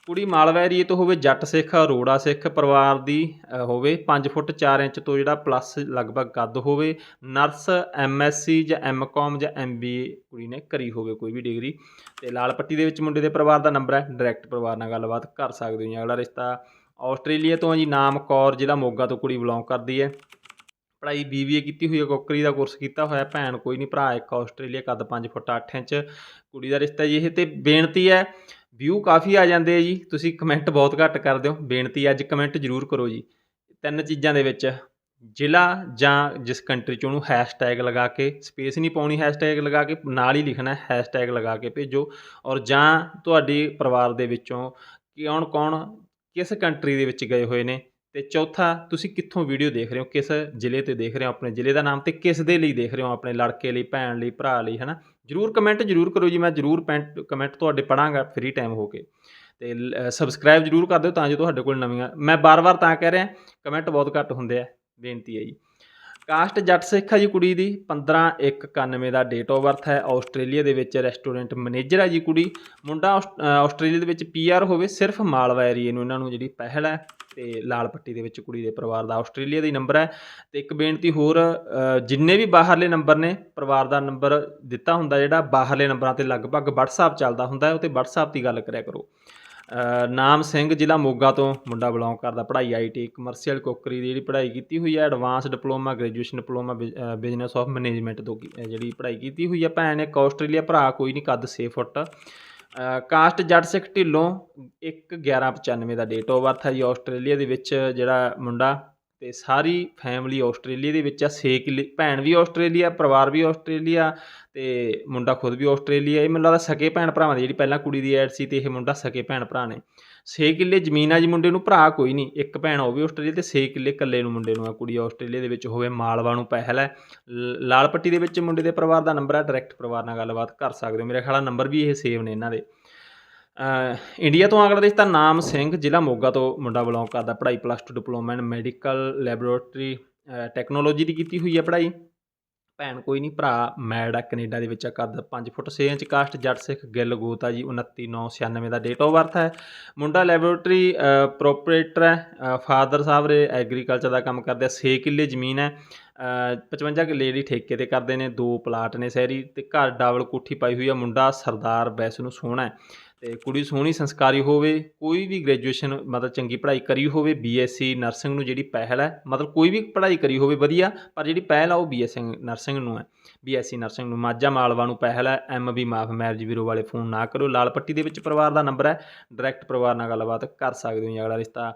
ਕੁੜੀ ਮਾਲਵਾ ਏਰੀਏ ਤੋਂ ਹੋਵੇ, ਜੱਟ ਸਿੱਖ, ਅਰੋੜਾ ਸਿੱਖ ਪਰਿਵਾਰ ਦੀ ਹੋਵੇ 5 ਫੁੱਟ 4 ਇੰਚ ਤੋਂ ਜਿਹੜਾ ਪਲੱਸ ਲਗਭਗ ਕੱਦ ਹੋਵੇ, ਨਰਸ ਐਮਐਸਸੀ ਜਾਂ ਐਮਕਾਮ ਜਾਂ ਐਮਬੀਏ ਕੁੜੀ ਨੇ ਕਰੀ ਹੋਵੇ ਕੋਈ ਵੀ ਡਿਗਰੀ। ਤੇ ਲਾਲ ਪੱਟੀ ਦੇ ਵਿੱਚ ਮੁੰਡੇ ਦੇ ਪਰਿਵਾਰ ਦਾ ਨੰਬਰ ਹੈ, ਡਾਇਰੈਕਟ ਪਰਿਵਾਰ ਨਾਲ ਗੱਲਬਾਤ ਕਰ ਸਕਦੇ ਹੋ ਜੀ। ਅਗਲਾ ਰਿਸ਼ਤਾ ਆਸਟ੍ਰੇਲੀਆ ਤੋਂ ਜੀ, ਨਾਮ ਕੌਰ ਜ਼ਿਲ੍ਹਾ ਮੋਗਾ ਤੋਂ ਕੁੜੀ ਬਿਲੋਂਗ ਕਰਦੀ ਹੈ। ਪੜ੍ਹਾਈ ਬੀਬੀਏ ਕੀਤੀ ਹੋਈ ਹੈ, ਕੁੱਕਰੀ ਦਾ ਕੋਰਸ ਕੀਤਾ ਹੋਇਆ, ਭੈਣ ਕੋਈ ਨਹੀਂ, ਭਰਾ ਇੱਕ ਆਸਟ੍ਰੇਲੀਆ, ਕੱਦ 5 ਫੁੱਟ 8 ਇੰਚ ਕੁੜੀ ਦਾ ਰਿਸ਼ਤਾ ਜੀ ਇਹ। ਤੇ ਬੇਨਤੀ ਹੈ ਵਿਊ ਕਾਫੀ ਆ ਜਾਂਦੇ ਆ ਜੀ। ਤੁਸੀਂ ਕਮੈਂਟ ਬਹੁਤ ਘੱਟ ਕਰਦੇ ਹੋ ਬੇਨਤੀ ਹੈ, ਅੱਜ ਕਮੈਂਟ ਜ਼ਰੂਰ ਕਰੋ ਜੀ। ਤਿੰਨ ਚੀਜ਼ਾਂ ਦੇ ਵਿੱਚ ਜ਼ਿਲ੍ਹਾ ਜਾਂ ਜਿਸ ਕੰਟਰੀ ਚ ਉਹਨੂੰ ਹੈਸ਼ਟੈਗ ਲਗਾ ਕੇ ਸਪੇਸ ਨਹੀਂ ਪਾਉਣੀ ਹੈਸ਼ਟੈਗ ਲਗਾ ਕੇ ਨਾਲ ਹੀ ਲਿਖਣਾ ਹੈਸ਼ਟੈਗ ਲਗਾ ਕੇ ਭੇਜੋ। ਔਰ ਜਾਂ ਤੁਹਾਡੇ ਪਰਿਵਾਰ ਦੇ ਵਿੱਚੋਂ ਕੌਣ ਕੌਣ ਕਿਸ ਕੰਟਰੀ ਦੇ ਵਿੱਚ ਗਏ ਹੋਏ ਨੇ ਤੇ ਚੌਥਾ, ਤੁਸੀਂ ਕਿੱਥੋਂ ਵੀਡੀਓ ਦੇਖ ਰਹੇ ਹੋ? ਕਿਸ ਜ਼ਿਲ੍ਹੇ ਤੇ ਦੇਖ ਰਹੇ ਹੋ ਆਪਣੇ ਜ਼ਿਲ੍ਹੇ ਦਾ ਨਾਮ ਤੇ ਕਿਸ ਦੇ ਲਈ ਦੇਖ ਰਹੇ ਹੋ ਆਪਣੇ ਲੜਕੇ ਲਈ, ਭੈਣ ਲਈ, ਭਰਾ ਲਈ, ਹਨਾ? ਜਰੂਰ ਕਮੈਂਟ ਜਰੂਰ ਕਰੋ ਜੀ, ਮੈਂ ਜਰੂਰ ਪੈਂਟ ਕਮੈਂਟ ਤੁਹਾਡੇ ਪੜਾਂਗਾ ਫ੍ਰੀ ਟਾਈਮ ਹੋ ਕੇ। ਤੇ ਸਬਸਕ੍ਰਾਈਬ ਜਰੂਰ ਕਰ ਦਿਓ ਤਾਂ ਜੋ ਤੁਹਾਡੇ ਕੋਲ ਨਵੀਆਂ, ਮੈਂ ਬਾਰ-ਬਾਰ ਤਾਂ ਕਹਿ ਰਿਹਾ ਕਮੈਂਟ ਬਹੁਤ ਘੱਟ ਹੁੰਦੇ ਆ, ਬੇਨਤੀ ਹੈ ਜੀ। ਕਾਸਟ ਜੱਟ ਸਿੱਖ ਆ ਜੀ ਕੁੜੀ ਦੀ 15191 ਦਾ ਡੇਟ ਆਫ ਬਰਥ ਹੈ, ਆਸਟ੍ਰੇਲੀਆ ਦੇ ਵਿੱਚ ਰੈਸਟੋਰੈਂਟ ਮੈਨੇਜਰ ਹੈ ਜੀ ਕੁੜੀ। ਮੁੰਡਾ ਆਸ- ਆਸਟ੍ਰੇਲੀਆ ਦੇ ਵਿੱਚ ਪੀਆਰ ਹੋਵੇ, ਸਿਰਫ ਮਾਲਵਾ ਏਰੀਏ ਨੂੰ ਇਹਨਾਂ ਨੂੰ ਜਿਹੜੀ ਪਹਿਲ ਹੈ। ਤੇ ਲਾਲ ਪੱਟੀ ਦੇ ਵਿੱਚ ਕੁੜੀ ਦੇ ਪਰਿਵਾਰ ਦਾ ਆਸਟ੍ਰੇਲੀਆ ਦਾ ਹੀ ਨੰਬਰ ਹੈ। ਤੇ ਇੱਕ ਬੇਨਤੀ ਹੋਰ ਜਿੰਨੇ ਵੀ ਬਾਹਰਲੇ ਨੰਬਰ ਨੇ, ਪਰਿਵਾਰ ਦਾ ਨੰਬਰ ਦਿੱਤਾ ਹੁੰਦਾ ਜਿਹੜਾ, ਬਾਹਰਲੇ ਨੰਬਰਾਂ ਤੇ ਲਗਭਗ WhatsApp ਚੱਲਦਾ ਹੁੰਦਾ ਹੈ, ਉਹ ਤੇ WhatsApp ਦੀ ਗੱਲ ਕਰਿਆ ਕਰੋ। ਨਾਮ ਸਿੰਘ ਜ਼ਿਲ੍ਹਾ ਮੋਗਾ ਤੋਂ, ਮੁੰਡਾ ਬਿਲੋਂਗ ਕਰਦਾ, ਪੜ੍ਹਾਈ ਆਈਟੀ ਕਮਰਸ਼ੀਅਲ ਕੁੱਕਰੀ ਦੀ ਜਿਹੜੀ ਪੜ੍ਹਾਈ ਕੀਤੀ ਹੋਈ ਹੈ advance diploma graduation diploma business of management ਤੋਂ ਜਿਹੜੀ ਪੜ੍ਹਾਈ ਕੀਤੀ ਹੋਈ ਹੈ ਭੈਣ, ਇੱਕ ਆਸਟ੍ਰੇਲੀਆ ਭਰਾ, ਕੋਈ ਨਹੀਂ ਕੱਦ 6 ਫੁੱਟ। ਕਾਸਟ ਜੱਟ ਸਿੱਖ ਢਿੱਲੋਂ 1 1195 ਦਾ ਡੇਟ ਆਫ ਬਰਥ ਹੈ ਜੀ ਆਸਟ੍ਰੇਲੀਆ ਦੇ ਵਿੱਚ ਜਿਹੜਾ ਮੁੰਡਾ ਤੇ ਸਾਰੀ ਫੈਮਿਲੀ ਆਸਟ੍ਰੇਲੀਆ ਦੇ ਵਿੱਚ ਆ 6 ਕਿੱਲੇ, ਭੈਣ ਵੀ ਆਸਟ੍ਰੇਲੀਆ, ਪਰਿਵਾਰ ਵੀ ਆਸਟ੍ਰੇਲੀਆ ਤੇ ਮੁੰਡਾ ਖੁਦ ਵੀ ਆਸਟ੍ਰੇਲੀਆ। ਇਹ ਮੈਨੂੰ ਲੱਗਦਾ ਸਕੇ ਭੈਣ ਭਰਾਵਾਂ ਦੀ ਜਿਹੜੀ ਪਹਿਲਾਂ ਕੁੜੀ ਦੀ ਐਡ ਸੀ ਤੇ ਇਹ ਮੁੰਡਾ ਸਕੇ ਭੈਣ ਭਰਾ ਨੇ। 6 ਕਿੱਲੇ ਜ਼ਮੀਨ ਆ ਜੀ ਮੁੰਡੇ ਨੂੰ, ਭਰਾ ਕੋਈ ਨਹੀਂ, ਇੱਕ ਭੈਣ ਉਹ ਵੀ ਆਸਟ੍ਰੇਲੀਆ ਤੇ 6 ਕਿੱਲੇ ਇਕੱਲੇ ਨੂੰ ਮੁੰਡੇ ਨੂੰ ਆ, ਕੁੜੀ ਆਸਟ੍ਰੇਲੀਆ ਦੇ ਵਿੱਚ ਹੋਵੇ, ਮਾਲਵਾ ਨੂੰ ਪਹਿਲ ਹੈ। ਲ- ਲਾਲ ਪੱਟੀ ਦੇ ਵਿੱਚ ਮੁੰਡੇ ਦੇ ਪਰਿਵਾਰ ਦਾ ਨੰਬਰ ਹੈ ਡਾਇਰੈਕਟ ਪਰਿਵਾਰ ਨਾਲ ਗੱਲਬਾਤ ਕਰ ਸਕਦੇ ਹੋ। ਮੇਰੇ ਖਿਆਲ ਨਾਲ ਨੰਬਰ ਵੀ ਇਹ ਸੇਵ ਨੇ ਇਹਨਾਂ ਦੇ। ਇੰਡੀਆ ਤੋਂ ਅਗਲਾ ਤਾਂ ਨਾਮ ਸਿੰਘ, ਜ਼ਿਲ੍ਹਾ ਮੋਗਾ ਤੋਂ ਮੁੰਡਾ ਬਿਲੋਂਗ ਕਰਦਾ। ਪੜ੍ਹਾਈ plus 2 diploma in medical laboratory technology ਦੀ ਕੀਤੀ ਹੋਈ ਹੈ ਪੜ੍ਹਾਈ। ਭੈਣ ਕੋਈ ਨਹੀਂ ਭਰਾ ਮੈਡ ਆ ਕੈਨੇਡਾ ਦੇ ਵਿੱਚ ਆ ਕੱਦ 5 ਫੁੱਟ 6 ਇੰਚ ਕਾਸਟ ਜੱਟ ਸਿੱਖ ਗਿੱਲ ਗੋਤਾ ਜੀ 29996 ਦਾ ਡੇਟ ਆਫ ਬਰਥ ਹੈ। ਮੁੰਡਾ ਲੈਬੋਰੇਟਰੀ ਪ੍ਰੋਪਰੇਟਰ ਹੈ ਫਾਦਰ ਸਾਹਿਬ ਰੇ ਐਗਰੀਕਲਚਰ ਦਾ ਕੰਮ ਕਰਦੇ ਆ। 6 ਕਿੱਲੇ ਜ਼ਮੀਨ ਹੈ ਅ, 55 ਕਿੱਲੇ ਜਿਹੜੀ ਠੇਕੇ ਤੇ ਕਰਦੇ ਨੇ ਦੋ ਪਲਾਟ ਨੇ ਸ਼ਹਿਰੀ ਤੇ ਘਰ ਡਬਲ ਕੋਠੀ ਪਾਈ ਹੋਈ ਆ। ਮੁੰਡਾ ਸਰਦਾਰ ਬੈਸ ਨੂੰ ਸੋਹਣਾ ਹੈ। ਤੇ ਕੁੜੀ ਸੋਹਣੀ ਸੰਸਕਾਰੀ ਹੋਵੇ, ਕੋਈ ਵੀ ਗ੍ਰੈਜੂਏਸ਼ਨ ਮਤਲਬ ਚੰਗੀ ਪੜ੍ਹਾਈ ਕਰੀ ਹੋਵੇ ਬੀਐਸਸੀ ਨਰਸਿੰਗ ਨੂੰ ਜਿਹੜੀ ਪਹਿਲ ਹੈ, ਮਤਲਬ ਕੋਈ ਵੀ ਪੜ੍ਹਾਈ ਕਰੀ ਹੋਵੇ ਵਧੀਆ, ਪਰ ਜਿਹੜੀ ਪਹਿਲ ਆ ਉਹ ਬੀਐਸਸੀ ਨਰਸਿੰਗ ਨੂੰ ਹੈ। ਬੀਐਸਸੀ ਨਰਸਿੰਗ ਨੂੰ ਮਾਝਾ ਮਾਲਵਾ ਨੂੰ ਪਹਿਲ ਹੈ ਐਮਬੀ ਮਾਫ ਮੈਰਿਜ ਵੀਰੋ ਵਾਲੇ ਫੋਨ ਨਾ ਕਰੋ ਲਾਲ ਪੱਟੀ ਦੇ ਵਿੱਚ ਪਰਿਵਾਰ ਦਾ ਨੰਬਰ ਹੈ ਡਾਇਰੈਕਟ ਪਰਿਵਾਰ ਨਾਲ ਗੱਲਬਾਤ ਕਰ ਸਕਦੇ ਹੋ ਜੀ, ਅਗਲਾ ਰਿਸ਼ਤਾ।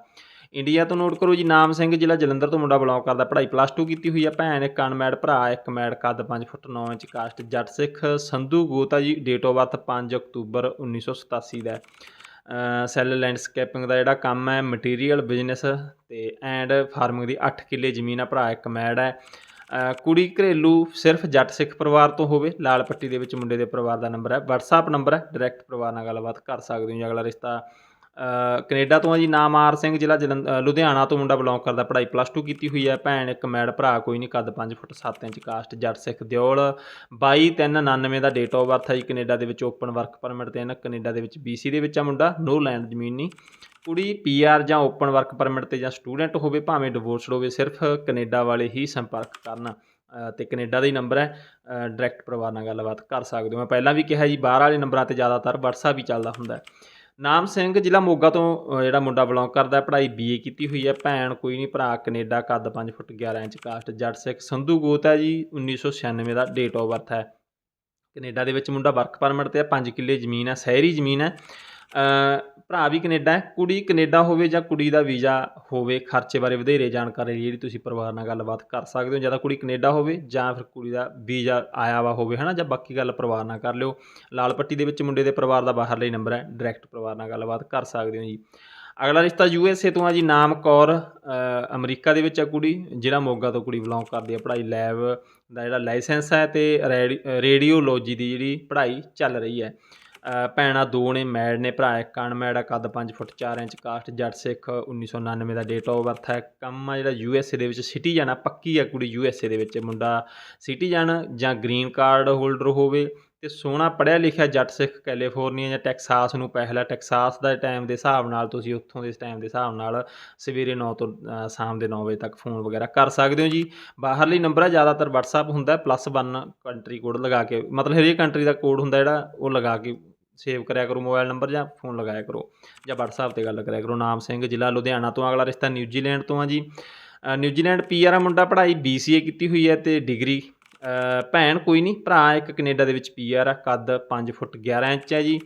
ਇੰਡੀਆ ਤੋਂ ਨੋਟ ਕਰੋ ਜੀ, ਨਾਮ ਸਿੰਘ ਜ਼ਿਲ੍ਹਾ ਜਲੰਧਰ ਤੋਂ ਮੁੰਡਾ ਬਿਲੋਂਗ ਕਰਦਾ, ਪੜ੍ਹਾਈ ਪਲੱਸ 2 ਕੀਤੀ ਹੋਈ ਹੈ ਭੈਣ ਇੱਕ ਅਨਮੈਡ ਭਰਾ, ਇੱਕ ਮੈਡ ਕੱਦ 5 ਫੁੱਟ 9 ਇੰਚ ਕਾਸਟ ਜੱਟ ਸਿੱਖ ਸੰਧੂ ਗੋਤਾ ਜੀ ਡੇਟ ਆਫ ਬਰਥ 5 ਅਕਤੂਬਰ 1987 ਦਾ ਹੈ। ਸੈੱਲ ਲੈਂਡਸਕੇਪਿੰਗ ਦਾ ਜਿਹੜਾ ਕੰਮ ਹੈ ਮਟੀਰੀਅਲ ਬਿਜ਼ਨਸ ਤੇ ਐਂਡ ਫਾਰਮਿੰਗ ਦੀ 8 ਕਿੱਲੇ ਜ਼ਮੀਨ ਆ ਭਰਾ, ਇੱਕ ਮੈਡ ਹੈ। ਕੁੜੀ ਘਰੇਲੂ ਸਿਰਫ ਜੱਟ ਸਿੱਖ ਪਰਿਵਾਰ ਤੋਂ ਹੋਵੇ, ਲਾਲ ਪੱਟੀ ਦੇ ਵਿੱਚ ਮੁੰਡੇ ਦੇ ਪਰਿਵਾਰ ਦਾ ਨੰਬਰ ਹੈ, WhatsApp ਨੰਬਰ ਹੈ ਡਾਇਰੈਕਟ ਪਰਿਵਾਰ ਨਾਲ ਗੱਲਬਾਤ ਕਰ ਸਕਦੇ ਹੋ ਜੀ, ਅਗਲਾ ਰਿਸ਼ਤਾ ਕੈਨੇਡਾ ਤੋਂ ਆ ਜੀ ਨਾਮ ਆਰ ਸਿੰਘ ਜ਼ਿਲ੍ਹਾ ਜਲੰਧ- ਲੁਧਿਆਣਾ ਤੋਂ ਮੁੰਡਾ ਬਿਲੋਂਗ ਕਰਦਾ ਪੜ੍ਹਾਈ ਪਲੱਸ 2 ਕੀਤੀ ਹੋਈ ਹੈ ਭੈਣ ਇੱਕ ਮੈਡ ਭਰਾ ਕੋਈ ਨਹੀਂ ਕੱਦ 5 ਫੁੱਟ 7 ਇੰਚ ਕਾਸਟ ਜੱਟ ਸਿੱਖ ਦਿਓਲ 22399 ਦਾ ਡੇਟ ਆਫ ਬਰਥ ਹੈ ਜੀ ਕੈਨੇਡਾ ਦੇ ਵਿੱਚ ਓਪਨ ਵਰਕ ਪਰਮਿਟ ਤੇ ਨਾ ਕੈਨੇਡਾ ਦੇ ਵਿੱਚ BC ਦੇ ਵਿੱਚ ਆ ਮੁੰਡਾ ਨੋ ਲੈਂਡ ਜ਼ਮੀਨ ਨਹੀਂ ਕੁੜੀ ਪੀਆਰ ਜਾਂ ਓਪਨ ਵਰਕ ਪਰਮਿਟ ਤੇ ਜਾਂ ਸਟੂਡੈਂਟ ਹੋਵੇ ਭਾਵੇਂ ਡਿਵੋਰਸਡ ਹੋਵੇ ਸਿਰਫ ਕੈਨੇਡਾ ਵਾਲੇ ਹੀ ਸੰਪਰਕ ਕਰਨ ਅ, ਤੇ ਕੈਨੇਡਾ ਦਾ ਹੀ ਨੰਬਰ ਹੈ ਡਾਇਰੈਕਟ ਪਰਿਵਾਰ ਨਾਲ ਗੱਲਬਾਤ ਕਰ ਸਕਦੇ ਹੋ। ਮੈਂ ਪਹਿਲਾਂ ਵੀ ਕਿਹਾ ਜੀ ਬਾਹਰ ਵਾਲੇ ਨੰਬਰਾਂ ਤੇ ਜ਼ਿਆਦਾਤਰ WhatsApp ਹੀ ਚੱਲਦਾ ਹੁੰਦਾ ਹੈ। ਨਾਮ ਸਿੰਘ ਜ਼ਿਲ੍ਹਾ ਮੋਗਾ ਤੋਂ ਅ, ਜਿਹੜਾ ਮੁੰਡਾ ਬਿਲੋਂਗ ਕਰਦਾ ਹੈ, ਪੜ੍ਹਾਈ ਬੀਏ ਕੀਤੀ ਹੋਈ ਹੈ। ਭੈਣ ਕੋਈ ਨਹੀਂ ਭਰਾ ਕੈਨੇਡਾ ਕੱਦ 5 ਫੁੱਟ 11 ਇੰਚ ਕਾਸਟ ਜੱਟ ਸਿੱਖ ਸੰਧੂ ਗੋਤ ਹੈ ਜੀ 1996 ਦਾ ਡੇਟ ਆਫ ਬਰਥ ਹੈ। ਕੈਨੇਡਾ ਦੇ ਵਿੱਚ ਮੁੰਡਾ ਵਰਕ ਪਰਮਿਟ ਤੇ ਹੈ 5 ਕਿੱਲੇ ਜ਼ਮੀਨ ਹੈ ਸ਼ਹਿਰੀ ਜ਼ਮੀਨ ਹੈ। ਭਰਾ ਵੀ ਕੈਨੇਡਾ ਹੈ, ਕੁੜੀ ਕੈਨੇਡਾ ਹੋਵੇ ਜਾਂ ਕੁੜੀ ਦਾ ਵੀਜ਼ਾ ਹੋਵੇ, ਖਰਚੇ ਬਾਰੇ ਵਧੇਰੇ ਜਾਣਕਾਰੀ ਲਈ ਜਿਹੜੀ ਤੁਸੀਂ ਪਰਿਵਾਰ ਨਾਲ ਗੱਲਬਾਤ ਕਰ ਸਕਦੇ ਹੋ, ਜਾਂ ਤਾਂ ਕੁੜੀ ਕੈਨੇਡਾ ਹੋਵੇ ਜਾਂ ਫਿਰ ਕੁੜੀ ਦਾ ਵੀਜ਼ਾ ਆਇਆ ਵਾ ਹੋਵੇ, ਹਨਾ, ਜਾਂ ਬਾਕੀ ਗੱਲ ਪਰਿਵਾਰ ਨਾਲ ਕਰ ਲਿਓ। ਲਾਲ ਪੱਟੀ ਦੇ ਵਿੱਚ ਮੁੰਡੇ ਦੇ ਪਰਿਵਾਰ ਦਾ ਬਾਹਰਲੇ ਨੰਬਰ ਹੈ ਡਾਇਰੈਕਟ ਪਰਿਵਾਰ ਨਾਲ ਗੱਲਬਾਤ ਕਰ ਸਕਦੇ ਹੋ ਜੀ। ਅਗਲਾ ਰਿਸ਼ਤਾ ਯੂ ਐੱਸ ਏ ਤੋਂ ਆ ਜੀ, ਨਾਮ ਕੌਰ ਅਮਰੀਕਾ ਦੇ ਵਿੱਚ ਆ ਕੁੜੀ ਜਿਹੜਾ ਮੋਗਾ ਤੋਂ ਕੁੜੀ ਬਿਲੋਂਗ ਕਰਦੀ ਹੈ ਪੜ੍ਹਾਈ ਲੈਬ ਦਾ ਜਿਹੜਾ ਲਾਇਸੈਂਸ ਹੈ ਤੇ ਰੇਡੀ- ਰੇਡੀਓਲੋਜੀ ਦੀ ਜਿਹੜੀ ਪੜ੍ਹਾਈ ਚੱਲ ਰਹੀ ਹੈ। ਭੈਣਾਂ ਦੋ ਨੇ, ਮੈਡ ਨੇ, ਭਰਾ ਇੱਕ ਅਨਮੈਡ ਆ ਕੱਦ 5 ਫੁੱਟ 4 ਇੰਚ, ਕਾਸਟ ਜੱਟ ਸਿੱਖ 1999 ਦਾ ਡੇਟ ਆਫ ਬਰਥ ਹੈ। ਕੰਮ ਆ ਜਿਹੜਾ ਯੂ ਐੱਸ ਏ ਦੇ ਵਿੱਚ ਸਿਟੀਜ਼ਨ ਆ, ਪੱਕੀ ਆ ਕੁੜੀ ਯੂ ਐੱਸ ਏ ਦੇ ਵਿੱਚ। ਮੁੰਡਾ ਸਿਟੀਜ਼ਨ ਜਾਂ ਗ੍ਰੀਨ ਕਾਰਡ ਹੋਲਡਰ ਹੋਵੇ ਤੇ ਸੋਹਣਾ ਪੜ੍ਹਿਆ ਲਿਖਿਆ ਜੱਟ ਸਿੱਖ ਕੈਲੀਫੋਰਨੀਆ ਜਾਂ ਟੈਕਸਾਸ ਨੂੰ ਪਹਿਲਾ ਟੈਕਸਾਸ ਦਾ ਟਾਈਮ ਦੇ ਹਿਸਾਬ ਨਾਲ ਤੁਸੀਂ ਉੱਥੋਂ ਦੇ ਟਾਈਮ ਦੇ ਹਿਸਾਬ ਨਾਲ ਸਵੇਰੇ 9 ਤੋਂ ਸ਼ਾਮ ਦੇ 9 ਵਜੇ ਤੱਕ ਫੋਨ ਵਗੈਰਾ ਕਰ ਸਕਦੇ ਹੋ ਜੀ। ਬਾਹਰਲੀ ਨੰਬਰ ਆ, ਜ਼ਿਆਦਾਤਰ WhatsApp ਹੁੰਦਾ ਪਲੱਸ 1 ਕੰਟਰੀ ਕੋਡ ਲਗਾ ਕੇ, ਮਤਲਬ ਹਰੇਕ ਕੰਟਰੀ ਦਾ ਕੋਡ ਹੁੰਦਾ ਜਿਹੜਾ, ਉਹ ਲਗਾ ਕੇ ਸੇਵ ਕਰਿਆ ਕਰੋ ਮੋਬਾਈਲ ਨੰਬਰ ਜਾਂ ਫੋਨ ਲਗਾਇਆ ਕਰੋ ਜਾਂ WhatsApp ਤੇ ਗੱਲ ਕਰਿਆ ਕਰੋ। ਨਾਮ ਸਿੰਘ ਜ਼ਿਲ੍ਹਾ ਲੁਧਿਆਣਾ ਤੋਂ ਅਗਲਾ ਰਿਸ਼ਤਾ ਨਿਊਜ਼ੀਲੈਂਡ ਤੋਂ ਆ ਜੀ। ਅ, ਨਿਊਜ਼ੀਲੈਂਡ ਪੀਆਰ ਆ ਮੁੰਡਾ ਪੜ੍ਹਾਈ ਬੀਸੀਏ ਕੀਤੀ ਹੋਈ ਹੈ ਤੇ ਡਿਗਰੀ ਭੈਣ ਕੋਈ ਨਹੀਂ ਭਰਾ ਇੱਕ ਕੈਨੇਡਾ ਦੇ ਵਿੱਚ ਪੀਆਰ ਆ ਕੱਦ 5 ਫੁੱਟ 11 ਇੰਚ ਹੈ ਜੀ।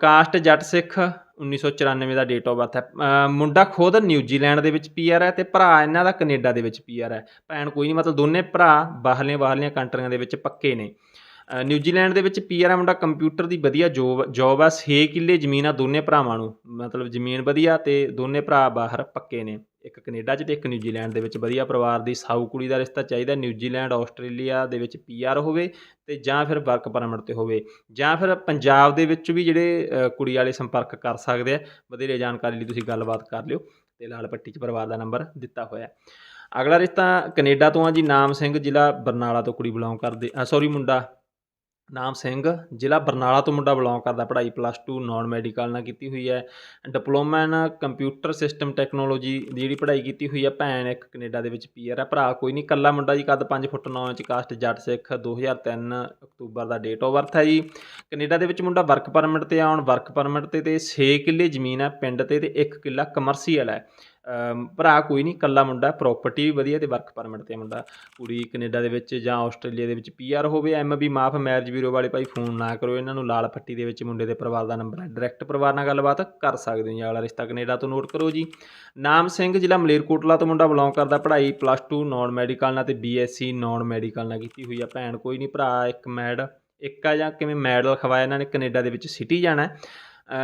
ਕਾਸਟ ਜੱਟ ਸਿੱਖ 1994 ਦਾ ਡੇਟ ਆਫ ਬਰਥ ਹੈ ਮੁੰਡਾ ਖੁਦ ਨਿਊਜ਼ੀਲੈਂਡ ਦੇ ਵਿੱਚ ਪੀਆਰ ਹੈ ਤੇ ਭਰਾ ਇਹਨਾਂ ਦਾ ਕੈਨੇਡਾ ਦੇ ਵਿੱਚ ਪੀਆਰ ਹੈ ਭੈਣ ਕੋਈ ਨਹੀਂ ਮਤਲਬ ਦੋਨੇ ਭਰਾ ਬਾਹਰਲੀਆਂ ਬਾਹਰਲੀਆਂ ਕੰਟਰੀਆਂ ਦੇ ਵਿੱਚ ਪੱਕੇ ਨੇ। ਨਿਊਜ਼ੀਲੈਂਡ ਦੇ ਵਿੱਚ ਪੀਆਰ ਆ ਮੁੰਡਾ ਕੰਪਿਊਟਰ ਦੀ ਵਧੀਆ ਜੋਬ ਜੋਬ ਆ 6 ਕਿੱਲੇ ਜ਼ਮੀਨ ਆ ਦੋਨੇ ਭਰਾਵਾਂ ਨੂੰ। ਮਤਲਬ ਜ਼ਮੀਨ ਵਧੀਆ ਤੇ ਦੋਨੇ ਭਰਾ ਬਾਹਰ ਪੱਕੇ ਨੇ। ਇੱਕ ਕੈਨੇਡਾ 'ਚ ਤੇ ਇੱਕ ਨਿਊਜ਼ੀਲੈਂਡ ਦੇ ਵਿੱਚ ਵਧੀਆ ਪਰਿਵਾਰ ਦੀ ਸਾਊ ਕੁੜੀ ਦਾ ਰਿਸ਼ਤਾ ਚਾਹੀਦਾ। ਨਿਊਜ਼ੀਲੈਂਡ, ਆਸਟ੍ਰੇਲੀਆ ਦੇ ਵਿੱਚ ਪੀਆਰ ਹੋਵੇ ਤੇ ਜਾਂ ਫਿਰ ਵਰਕ ਪਰਮਿਟ ਤੇ ਹੋਵੇ। ਜਾਂ ਫਿਰ ਪੰਜਾਬ ਦੇ ਵਿੱਚ ਵੀ ਜਿਹੜੇ ਕੁੜੀ ਵਾਲੇ ਸੰਪਰਕ ਕਰ ਸਕਦੇ ਆ। ਵਧੇਰੇ ਜਾਣਕਾਰੀ ਲਈ ਤੁਸੀਂ ਗੱਲਬਾਤ ਕਰ ਲਿਓ ਤੇ ਲਾਲ ਪੱਟੀ 'ਚ ਪਰਿਵਾਰ ਦਾ ਨੰਬਰ ਦਿੱਤਾ ਹੋਇਆ। ਅਗਲਾ ਰਿਸ਼ਤਾ ਕੈਨੇਡਾ ਤੋਂ ਆ ਜੀ। ਨਾਮ ਸਿੰਘ ਜ਼ਿਲ੍ਹਾ ਬਰਨਾਲਾ ਤੋਂ ਕੁੜੀ ਬਿਲੋਂਗ ਕਰਦੇ ਸੌਰੀ ਮੁੰਡਾ ਨਾਮ ਸਿੰਘ, ਜ਼ਿਲ੍ਹਾ ਬਰਨਾਲਾ ਤੋਂ ਮੁੰਡਾ ਬਿਲੋਂਗ ਕਰਦਾ, ਪੜ੍ਹਾਈ ਪਲੱਸ 2 ਨਾਨ ਮੈਡੀਕਲ ਨਾਲ ਕੀਤੀ ਹੋਈ ਹੈ। Diploma in computer system technology ਦੀ ਜਿਹੜੀ ਪੜ੍ਹਾਈ ਕੀਤੀ ਹੋਈ ਹੈ, ਭੈਣ ਇੱਕ ਕੈਨੇਡਾ ਦੇ ਵਿੱਚ ਪੀਆਰ ਹੈ। ਭਰਾ ਕੋਈ ਨਹੀਂ ਕੱਲਾ ਮੁੰਡਾ ਜੀ, ਕੱਦ 5 ਫੁੱਟ 9 ਇੰਚ, ਕਾਸਟ ਜੱਟ ਸਿੱਖ 2003 ਅਕਤੂਬਰ ਦਾ ਡੇਟ ਆਫ ਬਰਥ ਹੈ ਜੀ। ਕੈਨੇਡਾ ਦੇ ਵਿੱਚ ਮੁੰਡਾ ਵਰਕ ਪਰਮਿਟ ਤੇ ਆਉਣ ਵਰਕ ਪਰਮਿਟ ਤੇ ਤੇ 6 ਕਿੱਲੇ ਜ਼ਮੀਨ ਹੈ, ਪਿੰਡ ਤੇ ਤੇ 1 ਕਿੱਲਾ ਕਮਰਸ਼ੀਅਲ ਹੈ। ਭਰਾ ਕੋਈ ਨਹੀਂ, ਇਕੱਲਾ ਮੁੰਡਾ ਪ੍ਰਾਪਰਟੀ ਵੀ ਵਧੀਆ ਤੇ ਵਰਕ ਪਰਮਿਟ ਤੇ ਮੁੰਡਾ। ਕੁੜੀ ਕੈਨੇਡਾ ਦੇ ਵਿੱਚ ਜਾਂ ਆਸਟ੍ਰੇਲੀਆ ਦੇ ਵਿੱਚ ਪੀਆਰ ਹੋਵੇ ਐਮਬੀ ਮਾਫ ਮੈਰਿਜ ਬਿਊਰੋ ਵਾਲੇ ਭਾਈ ਫੋਨ ਨਾ ਕਰੋ, ਇਹਨਾਂ ਨੂੰ ਲਾਲ ਪੱਟੀ ਦੇ ਵਿੱਚ ਮੁੰਡੇ ਦੇ ਪਰਿਵਾਰ ਦਾ ਨੰਬਰ ਹੈ। ਡਾਇਰੈਕਟ ਪਰਿਵਾਰ ਨਾਲ ਗੱਲਬਾਤ ਕਰ ਸਕਦੇ ਹੋ ਜੀ, ਅਗਲਾ ਰਿਸ਼ਤਾ ਕੈਨੇਡਾ ਤੋਂ ਨੋਟ ਕਰੋ ਜੀ। ਨਾਮ ਸਿੰਘ, ਜ਼ਿਲ੍ਹਾ ਮਲੇਰਕੋਟਲਾ ਤੋਂ ਮੁੰਡਾ ਬਿਲੋਂਗ ਕਰਦਾ, ਪੜ੍ਹਾਈ ਪਲੱਸ 2 ਨਾਨ ਮੈਡੀਕਲ ਨਾਲ ਤੇ ਬੀਐਸਸੀ ਨਾਨ ਮੈਡੀਕਲ ਨਾਲ ਕੀਤੀ ਹੋਈ ਆ ਭੈਣ। ਕੋਈ ਨਹੀਂ ਭਰਾ, ਇੱਕ ਮੈਡ, ਇੱਕ ਆ ਜਾਂ ਕਿਵੇਂ ਮੈਡ ਲਿਖਵਾਇਆ ਇਹਨਾਂ ਨੇ, ਕੈਨੇਡਾ ਦੇ ਵਿੱਚ ਸਿਟੀ ਜਾਣਾ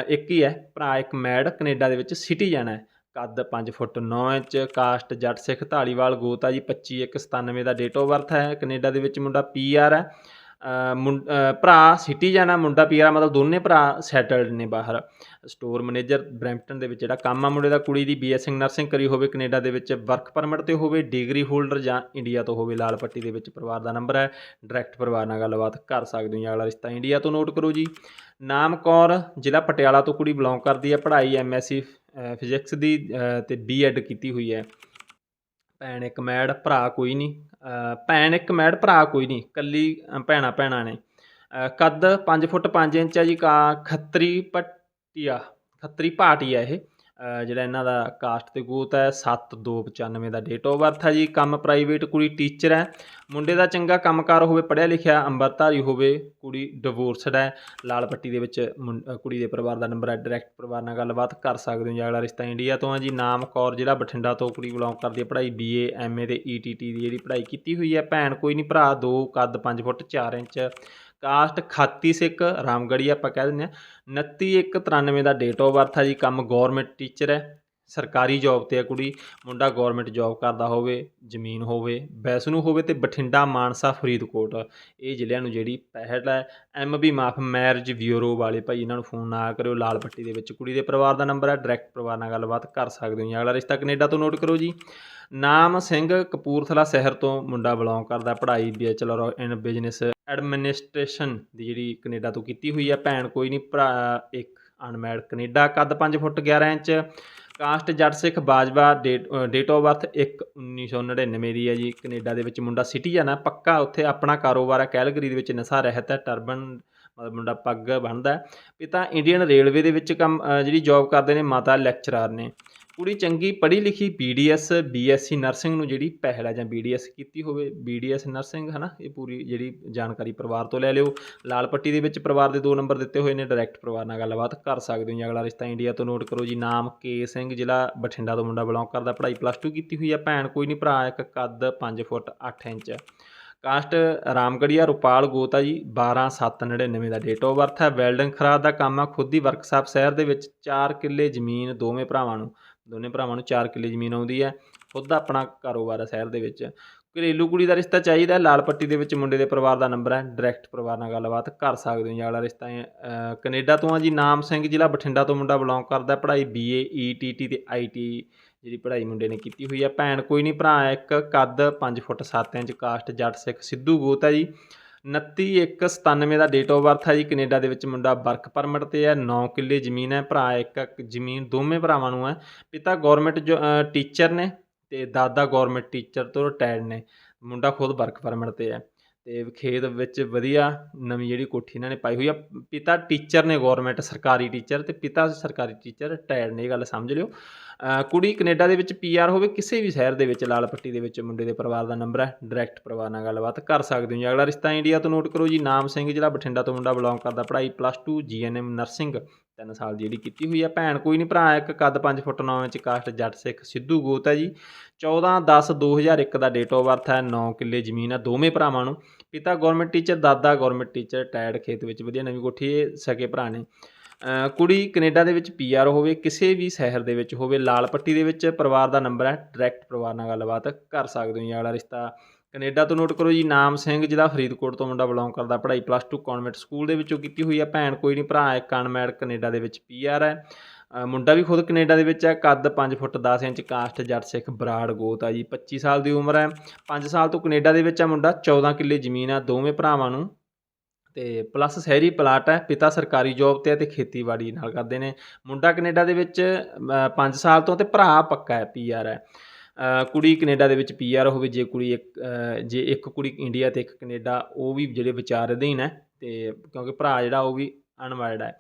ਇੱਕ ਹੀ ਹੈ, ਭਰਾ ਇੱਕ ਮੈਡ, ਕੈਨੇਡਾ ਦੇ ਵਿੱਚ ਸਿਟੀ ਜਾਣਾ ਹੈ। ਕੱਦ 5 ਫੁੱਟ 9 ਇੰਚ ਕਾਸਟ ਜੱਟ ਸਿੱਖ ਢਾਲੀਵਾਲ ਗੋਤਾ ਜੀ 25 ਇੱਕ 97 ਦਾ ਡੇਟ ਆਫ ਬਰਥ ਹੈ। ਕੈਨੇਡਾ ਦੇ ਵਿੱਚ ਮੁੰਡਾ ਪੀਆਰ ਹੈ। ਅ, ਭਰਾ ਸਿਟੀ ਜਾਣਾ ਮੁੰਡਾ ਪੀਆਰ ਮਤਲਬ ਦੋਨੇ ਭਰਾ ਸੈਟਲਡ ਨੇ ਬਾਹਰ। ਸਟੋਰ ਮੈਨੇਜਰ ਬਰੈਂਪਟਨ ਦੇ ਵਿੱਚ ਜਿਹੜਾ ਕੰਮ ਆ ਮੁੰਡੇ ਦਾ ਕੁੜੀ ਦੀ ਬੀਐਸਸੀ ਨਰਸਿੰਗ ਕਰੀ ਹੋਵੇ ਕੈਨੇਡਾ ਦੇ ਵਿੱਚ ਵਰਕ ਪਰਮਿਟ ਤੇ ਹੋਵੇ ਡਿਗਰੀ ਹੋਲਡਰ ਜਾਂ ਇੰਡੀਆ ਤੋਂ ਹੋਵੇ ਲਾਲ ਪੱਟੀ ਦੇ ਵਿੱਚ ਪਰਿਵਾਰ ਦਾ ਨੰਬਰ ਹੈ। ਡਾਇਰੈਕਟ ਪਰਿਵਾਰ ਨਾਲ ਗੱਲਬਾਤ ਕਰ ਸਕਦੇ ਹੋ ਜੀ। ਅਗਲਾ ਰਿਸ਼ਤਾ ਇੰਡੀਆ ਤੋਂ ਨੋਟ ਕਰੋ ਜੀ। ਨਾਮ ਕੌਰ ਜ਼ਿਲ੍ਹਾ ਪਟਿਆਲਾ ਤੋਂ ਕੁੜੀ ਬਿਲੋਂਗ ਕਰਦੀ ਹੈ। ਪੜ੍ਹਾਈ ਐਮਐਸਸੀ ਫਿਜ਼ਿਕਸ ਦੀ ਅ, ਤੇ ਬੀਐਡ ਕੀਤੀ ਹੋਈ ਹੈ। ਭੈਣ ਇੱਕ ਮੈੜ ਭਰਾ ਕੋਈ ਨਹੀਂ। ਭੈਣ ਇੱਕ ਮੈੜ ਭਰਾ ਕੋਈ ਨਹੀਂ। ਕੱਲੀ ਅ, ਭੈਣਾਂ ਭੈਣਾਂ ਨੇ। ਕੱਦ 5 ਫੁੱਟ 5 ਇੰਚ ਹੈ ਜੀ ਕਾ ਖੱਤਰੀ ਪਟਿਆ ਖੱਤਰੀ ਭਾਟੀਆ ਇਹ। ਜਿਹੜਾ ਇਹਨਾਂ ਦਾ ਕਾਸਟ ਤੇ ਗੋਤ ਹੈ 7295 ਦਾ ਡੇਟ ਆਫ ਬਰਥ ਹੈ ਜੀ। ਕੰਮ ਪ੍ਰਾਈਵੇਟ ਕੁੜੀ ਟੀਚਰ ਹੈ। ਮੁੰਡੇ ਦਾ ਚੰਗਾ ਕੰਮਕਾਰ ਹੋਵੇ, ਪੜ੍ਹਿਆ ਲਿਖਿਆ ਅੰਬਰਧਾਰੀ ਹੋਵੇ, ਕੁੜੀ ਡਿਵੋਰਸਡ ਹੈ। ਲਾਲ ਪੱਟੀ ਦੇ ਵਿੱਚ ਮੁੰ- ਕੁੜੀ ਦੇ ਪਰਿਵਾਰ ਦਾ ਨੰਬਰ ਹੈ। ਡਾਇਰੈਕਟ ਪਰਿਵਾਰ ਨਾਲ ਗੱਲਬਾਤ ਕਰ ਸਕਦੇ ਹੋ ਜੀ। ਅਗਲਾ ਰਿਸ਼ਤਾ ਇੰਡੀਆ ਤੋਂ ਹੈ ਜੀ। ਨਾਮ ਕੌਰ ਜਿਹੜਾ ਬਠਿੰਡਾ ਤੋਂ ਕੁੜੀ ਬਿਲੋਂਗ ਕਰਦੀ ਹੈ। ਪੜ੍ਹਾਈ ਬੀਏ ਐਮਏ ਤੇ ਈਟੀਟੀ ਦੀ ਜਿਹੜੀ ਪੜ੍ਹਾਈ ਕੀਤੀ ਹੋਈ ਹੈ। ਭੈਣ ਕੋਈ ਨਹੀਂ, ਭਰਾ ਦੋ, ਕੱਦ 5 ਫੁੱਟ 4 ਇੰਚ। ਕਾਸਟ ਖਾਤੀ ਸਿੱਖ ਰਾਮਗੜੀ ਆਪਾਂ ਕਹਿ ਦਿੰਦੇ ਹਾਂ। 29/1/93 ਦਾ ਡੇਟ ਆਫ ਬਰਥ ਆ ਜੀ, ਕੰਮ ਗਵਰਨਮੈਂਟ ਟੀਚਰ ਹੈ, ਸਰਕਾਰੀ ਜੌਬ ਤੇ ਆ ਕੁੜੀ, ਮੁੰਡਾ ਗਵਰਨਮੈਂਟ ਜੌਬ ਕਰਦਾ ਹੋਵੇ, ਜ਼ਮੀਨ ਹੋਵੇ ਬੈਸਨੂ ਹੋਵੇ ਤੇ ਬਠਿੰਡਾ ਮਾਨਸਾ ਫਰੀਦਕੋਟ, ਇਹ ਜ਼ਿਲ੍ਹਿਆਂ ਨੂੰ ਜਿਹੜੀ ਪਹਿਲ ਹੈ। ਐਮਬੀ ਮਾਫ ਮੈਰਿਜ ਬਿਊਰੋ ਵਾਲੇ ਭਾਈ ਇਹਨਾਂ ਨੂੰ ਫੋਨ ਨਾ ਕਰਿਓ, ਲਾਲ ਪੱਟੀ ਦੇ ਵਿੱਚ ਕੁੜੀ ਦੇ ਪਰਿਵਾਰ ਦਾ ਨੰਬਰ ਹੈ ਡਾਇਰੈਕਟ ਪਰਿਵਾਰ ਨਾਲ ਗੱਲਬਾਤ ਕਰ ਸਕਦੇ ਹੋ ਜੀ। ਅਗਲਾ ਰਿਸ਼ਤਾ ਕੈਨੇਡਾ ਤੋਂ ਨੋਟ ਕਰੋ ਜੀ। ਨਾਮ ਸਿੰਘ ਕਪੂਰਥਲਾ ਸ਼ਹਿਰ ਤੋਂ ਮੁੰਡਾ ਬਿਲੋਂਗ ਕਰਦਾ, ਪੜ੍ਹਾਈ ਬੈਚਲਰ ਇਨ ਬਿਜ਼ਨਸ ਐਡਮਿਨਿਸਟ੍ਰੇਸ਼ਨ ਦੀ ਜਿਹੜੀ ਕੈਨੇਡਾ ਤੋਂ ਕੀਤੀ ਹੋਈ ਹੈ ਭੈਣ, ਕੋਈ ਨਹੀਂ ਭਰਾ, ਇੱਕ ਅਨਮੈਡ ਕੈਨੇਡਾ ਕੱਦ 5 foot 11 inch, caste Jatt Sikh Bajwa date date of birth 1 1999 ਦੀ ਹੈ ਜੀ। ਕੈਨੇਡਾ ਦੇ ਵਿੱਚ ਮੁੰਡਾ ਸਿਟੀਜ਼ਨ ਹੈ ਪੱਕਾ ਉੱਥੇ ਆਪਣਾ ਕਾਰੋਬਾਰ ਹੈ ਕੈਲਗਰੀ ਦੇ ਵਿੱਚ ਨਸ਼ਾ ਰਹਿਤ ਹੈ ਟਰਬਨ, ਮਤਲਬ ਮੁੰਡਾ ਪੱਗ ਬਣਦਾ ਪਿਤਾ ਇੰਡੀਅਨ ਰੇਲਵੇ ਦੇ ਵਿੱਚ ਕੰਮ ਜਿਹੜੀ ਜੌਬ ਕਰਦੇ ਨੇ, ਮਾਤਾ ਲੈਕਚਰਰ ਨੇ। ਕੁੜੀ ਚੰਗੀ ਪੜ੍ਹੀ ਲਿਖੀ ਬੀਡੀਐਸ ਬੀਐਸਸੀ ਨਰਸਿੰਗ ਨੂੰ ਜਿਹੜੀ ਪਹਿਲ ਹੈ ਜਾਂ ਬੀਡੀਐਸ ਕੀਤੀ ਹੋਵੇ ਬੀਡੀਐਸ ਨਰਸਿੰਗ ਹਨਾ, ਇਹ ਪੂਰੀ ਜਿਹੜੀ ਜਾਣਕਾਰੀ ਪਰਿਵਾਰ ਤੋਂ ਲੈ ਲਿਓ। ਲਾਲ ਪੱਟੀ ਦੇ ਵਿੱਚ ਪਰਿਵਾਰ ਦੇ ਦੋ ਨੰਬਰ ਦਿੱਤੇ ਹੋਏ ਨੇ ਡਾਇਰੈਕਟ ਪਰਿਵਾਰ ਨਾਲ ਗੱਲਬਾਤ ਕਰ ਸਕਦੇ ਹੋ ਜੀ। ਅਗਲਾ ਰਿਸ਼ਤਾ ਇੰਡੀਆ ਤੋਂ ਨੋਟ ਕਰੋ ਜੀ, ਨਾਮ ਕੇ ਸਿੰਘ ਜ਼ਿਲ੍ਹਾ ਬਠਿੰਡਾ ਤੋਂ ਮੁੰਡਾ ਬਿਲੋਂਗ ਕਰਦਾ, ਪੜ੍ਹਾਈ ਪਲੱਸ 2 ਕੀਤੀ ਹੋਈ ਹੈ ਭੈਣ ਕੋਈ ਨਹੀਂ ਭਰਾ ਇੱਕ ਕੱਦ 5 foot 8 inch. Caste Ramgarhia Rupal ਗੋਤਾ ਜੀ 12799 ਦਾ ਡੇਟ ਆਫ ਬਰਥ ਹੈ। ਵੈਲਡਿੰਗ ਖਰਾਦ ਦਾ ਕੰਮ ਆ। ਖੁਦ ਦੀ ਵਰਕਸ਼ਾਪ ਸ਼ਹਿਰ ਦੇ ਵਿੱਚ 4 ਕਿੱਲੇ ਜ਼ਮੀਨ ਦੋਵੇਂ ਭਰਾਵਾਂ ਨੂੰ। ਦੋਨੇ ਭਰਾਵਾਂ ਨੂੰ 4 ਕਿੱਲੇ ਜ਼ਮੀਨ ਆਉਂਦੀ ਹੈ, ਖੁਦ ਦਾ ਆਪਣਾ ਕਾਰੋਬਾਰ ਹੈ ਸ਼ਹਿਰ ਦੇ ਵਿੱਚ। ਘਰੇਲੂ ਕੁੜੀ ਦਾ ਰਿਸ਼ਤਾ ਚਾਹੀਦਾ ਲਾਲ ਪੱਟੀ ਦੇ ਵਿੱਚ ਮੁੰਡੇ ਦੇ ਪਰਿਵਾਰ ਦਾ ਨੰਬਰ ਹੈ ਡਾਇਰੈਕਟ ਪਰਿਵਾਰ ਨਾਲ ਗੱਲਬਾਤ ਕਰ ਸਕਦੇ ਹੋ ਜੀ, ਅਗਲਾ ਰਿਸ਼ਤਾ ਹੈ ਕੈਨੇਡਾ ਤੋਂ ਆ ਜੀ, ਨਾਮ ਸਿੰਘ ਜ਼ਿਲ੍ਹਾ ਬਠਿੰਡਾ ਤੋਂ ਮੁੰਡਾ ਬਿਲੋਂਗ ਕਰਦਾ ਪੜ੍ਹਾਈ ਬੀਏ ਈਟੀਟੀ ਤੇ ਆਈਟੀ ਜਿਹੜੀ ਪੜ੍ਹਾਈ ਮੁੰਡੇ ਨੇ ਕੀਤੀ ਹੋਈ ਹੈ। ਭੈਣ ਕੋਈ ਨਹੀਂ, ਭਰਾ ਇੱਕ, ਕੱਦ 5 ਫੁੱਟ 7 ਇੰਚ, ਕਾਸਟ ਜੱਟ ਸਿੱਖ ਸਿੱਧੂ ਗੋਤ ਹੈ ਜੀ। 29/1/97 ਦਾ ਡੇਟ ਆਫ ਬਰਥ ਹੈ ਜੀ। ਕੈਨੇਡਾ ਦੇ ਵਿੱਚ ਮੁੰਡਾ ਵਰਕ ਪਰਮਿਟ ਤੇ ਹੈ। 9 ਕਿੱਲੇ ਜ਼ਮੀਨ ਹੈ। ਭਰਾ ਇੱਕ ਜ਼ਮੀਨ ਦੋਵੇਂ ਭਰਾਵਾਂ ਨੂੰ ਹੈ। ਪਿਤਾ ਗਵਰਨਮੈਂਟ ਟੀਚਰ ਨੇ ਤੇ ਦਾਦਾ ਗਵਰਨਮੈਂਟ ਟੀਚਰ ਤੋਂ ਰਿਟਾਇਰਡ ਨੇ। ਮੁੰਡਾ ਖੁਦ ਵਰਕ ਪਰਮਿਟ ਤੇ ਹੈ। ਅਤੇ ਖੇਤ ਵਿੱਚ ਵਧੀਆ ਨਵੀਂ ਜਿਹੜੀ ਕੋਠੀ ਇਹਨਾਂ ਨੇ ਪਾਈ ਹੋਈ ਆ। ਪਿਤਾ ਟੀਚਰ ਨੇ ਗਵਰਨਮੈਂਟ ਸਰਕਾਰੀ ਟੀਚਰ ਤੇ ਪਿਤਾ ਸਰਕਾਰੀ ਟੀਚਰ ਰਿਟਾਇਰਡ ਨੇ, ਇਹ ਗੱਲ ਸਮਝ ਲਿਓ। ਕੁੜੀ ਕੈਨੇਡਾ ਦੇ ਵਿੱਚ ਪੀਆਰ ਹੋਵੇ, ਕਿਸੇ ਵੀ ਸ਼ਹਿਰ ਦੇ ਵਿੱਚ, ਲਾਲ ਪੱਟੀ ਦੇ ਵਿੱਚ ਮੁੰਡੇ ਦੇ ਪਰਿਵਾਰ ਦਾ ਨੰਬਰ ਹੈ ਡਾਇਰੈਕਟ ਪਰਿਵਾਰ ਨਾਲ ਗੱਲਬਾਤ ਕਰ ਸਕਦੇ ਹੋ ਜੀ। ਅਗਲਾ ਰਿਸ਼ਤਾ ਇੰਡੀਆ ਤੋਂ ਨੋਟ ਕਰੋ ਜੀ, ਨਾਮ ਸਿੰਘ ਜਿਹੜਾ ਬਠਿੰਡਾ ਤੋਂ ਮੁੰਡਾ ਬਿਲੋਂਗ ਕਰਦਾ, ਪੜ੍ਹਾਈ ਪਲੱਸ 2 ਜੀਐਨਐਮ ਨਰਸਿੰਗ 3 ਸਾਲ ਦੀ ਜਿਹੜੀ ਕੀਤੀ ਹੋਈ ਹੈ ਭੈਣ, ਕੋਈ ਨਹੀਂ ਭਰਾ, ਇੱਕ ਕੱਦ 5 ਫੁੱਟ 9 ਇੰਚ ਕਾਸਟ ਜੱਟ ਸਿੱਖ ਸਿੱਧੂ ਗੋਤ ਹੈ ਜੀ। 14 10 2001 ਦਾ ਡੇਟ ਆਫ ਬਰਥ ਹੈ 9 ਕਿੱਲੇ ਜ਼ਮੀਨ ਆ ਦੋਵੇਂ ਭਰਾਵਾਂ ਨੂੰ। ਪਿਤਾ ਗਵਰਨਮੈਂਟ ਟੀਚਰ ਦਾਦਾ ਗਵਰਨਮੈਂਟ ਟੀਚਰ ਟਾਇਰਡ ਖੇਤ ਵਿੱਚ ਵਧੀਆ ਨਵੀਂ ਕੋਠੀ ਇਹ ਸਕੇ ਭਰਾ ਨੇ। ਕੁੜੀ ਕੈਨੇਡਾ ਦੇ ਵਿੱਚ ਪੀਆਰ ਹੋਵੇ, ਕਿਸੇ ਵੀ ਸ਼ਹਿਰ ਦੇ ਵਿੱਚ ਹੋਵੇ, ਲਾਲ ਪੱਟੀ ਦੇ ਵਿੱਚ ਪਰਿਵਾਰ ਦਾ ਨੰਬਰ ਹੈ ਡਾਇਰੈਕਟ ਪਰਿਵਾਰ ਨਾਲ ਗੱਲਬਾਤ ਕਰ ਸਕਦੇ ਹੋ ਜੀ, ਅਗਲਾ ਰਿਸ਼ਤਾ ਕੈਨੇਡਾ ਤੋਂ ਨੋਟ ਕਰੋ ਜੀ, ਨਾਮ ਸਿੰਘ ਜਿਹਦਾ ਫਰੀਦਕੋਟ ਤੋਂ ਮੁੰਡਾ ਬਿਲੋਂਗ ਕਰਦਾ, ਪੜ੍ਹਾਈ ਪਲੱਸ 2 ਕਨਵੈਂਟ ਸਕੂਲ ਦੇ ਵਿੱਚੋਂ ਕੀਤੀ ਹੋਈ ਹੈ ਭੈਣ, ਕੋਈ ਨਹੀਂ ਭਰਾ ਇੱਕ ਅਨਮੈਡ ਕੈਨੇਡਾ ਦੇ ਵਿੱਚ ਪੀਆਰ ਹੈ। ਮੁੰਡਾ ਵੀ ਖੁਦ ਕੈਨੇਡਾ ਦੇ ਵਿੱਚ ਹੈ, ਕੱਦ 5 ਫੁੱਟ 10 ਇੰਚ, ਕਾਸਟ ਜੱਟ ਸਿੱਖ ਬਰਾੜ ਗੋਤ ਆ ਜੀ 25 ਸਾਲ ਦੀ ਉਮਰ ਹੈ। 5 ਸਾਲ ਤੋਂ ਕੈਨੇਡਾ ਦੇ ਵਿੱਚ ਆ ਮੁੰਡਾ 14 ਕਿੱਲੇ ਜ਼ਮੀਨ ਆ, ਦੋਵੇਂ ਭਰਾਵਾਂ ਨੂੰ। ਤੇ ਪਲੱਸ ਸ਼ਹਿਰੀ ਪਲਾਟ ਹੈ, ਪਿਤਾ ਸਰਕਾਰੀ ਜੋਬ ਤੇ ਹੈ ਤੇ ਖੇਤੀਬਾੜੀ ਨਾਲ ਕਰਦੇ ਨੇ। ਮੁੰਡਾ ਕੈਨੇਡਾ ਦੇ ਵਿੱਚ 5 ਸਾਲ ਤੋਂ ਤੇ ਭਰਾ ਪੱਕਾ ਹੈ ਪੀਆਰ ਹੈ। ਕੁੜੀ ਕੈਨੇਡਾ ਦੇ ਵਿੱਚ ਪੀਆਰ ਹੋਵੇ, ਜੇ ਕੁੜੀ ਇੱਕ ਜੇ ਇੱਕ ਕੁੜੀ ਇੰਡੀਆ ਤੇ ਇੱਕ ਕੈਨੇਡਾ, ਉਹ ਵੀ ਜਿਹੜੇ ਵਿਚਾਰ ਅਧੀਨ ਹੈ ਤੇ ਕਿਉਂਕਿ ਭਰਾ ਜਿਹੜਾ ਉਹ ਵੀ ਅਨਮੈਰਿਡ ਹੈ।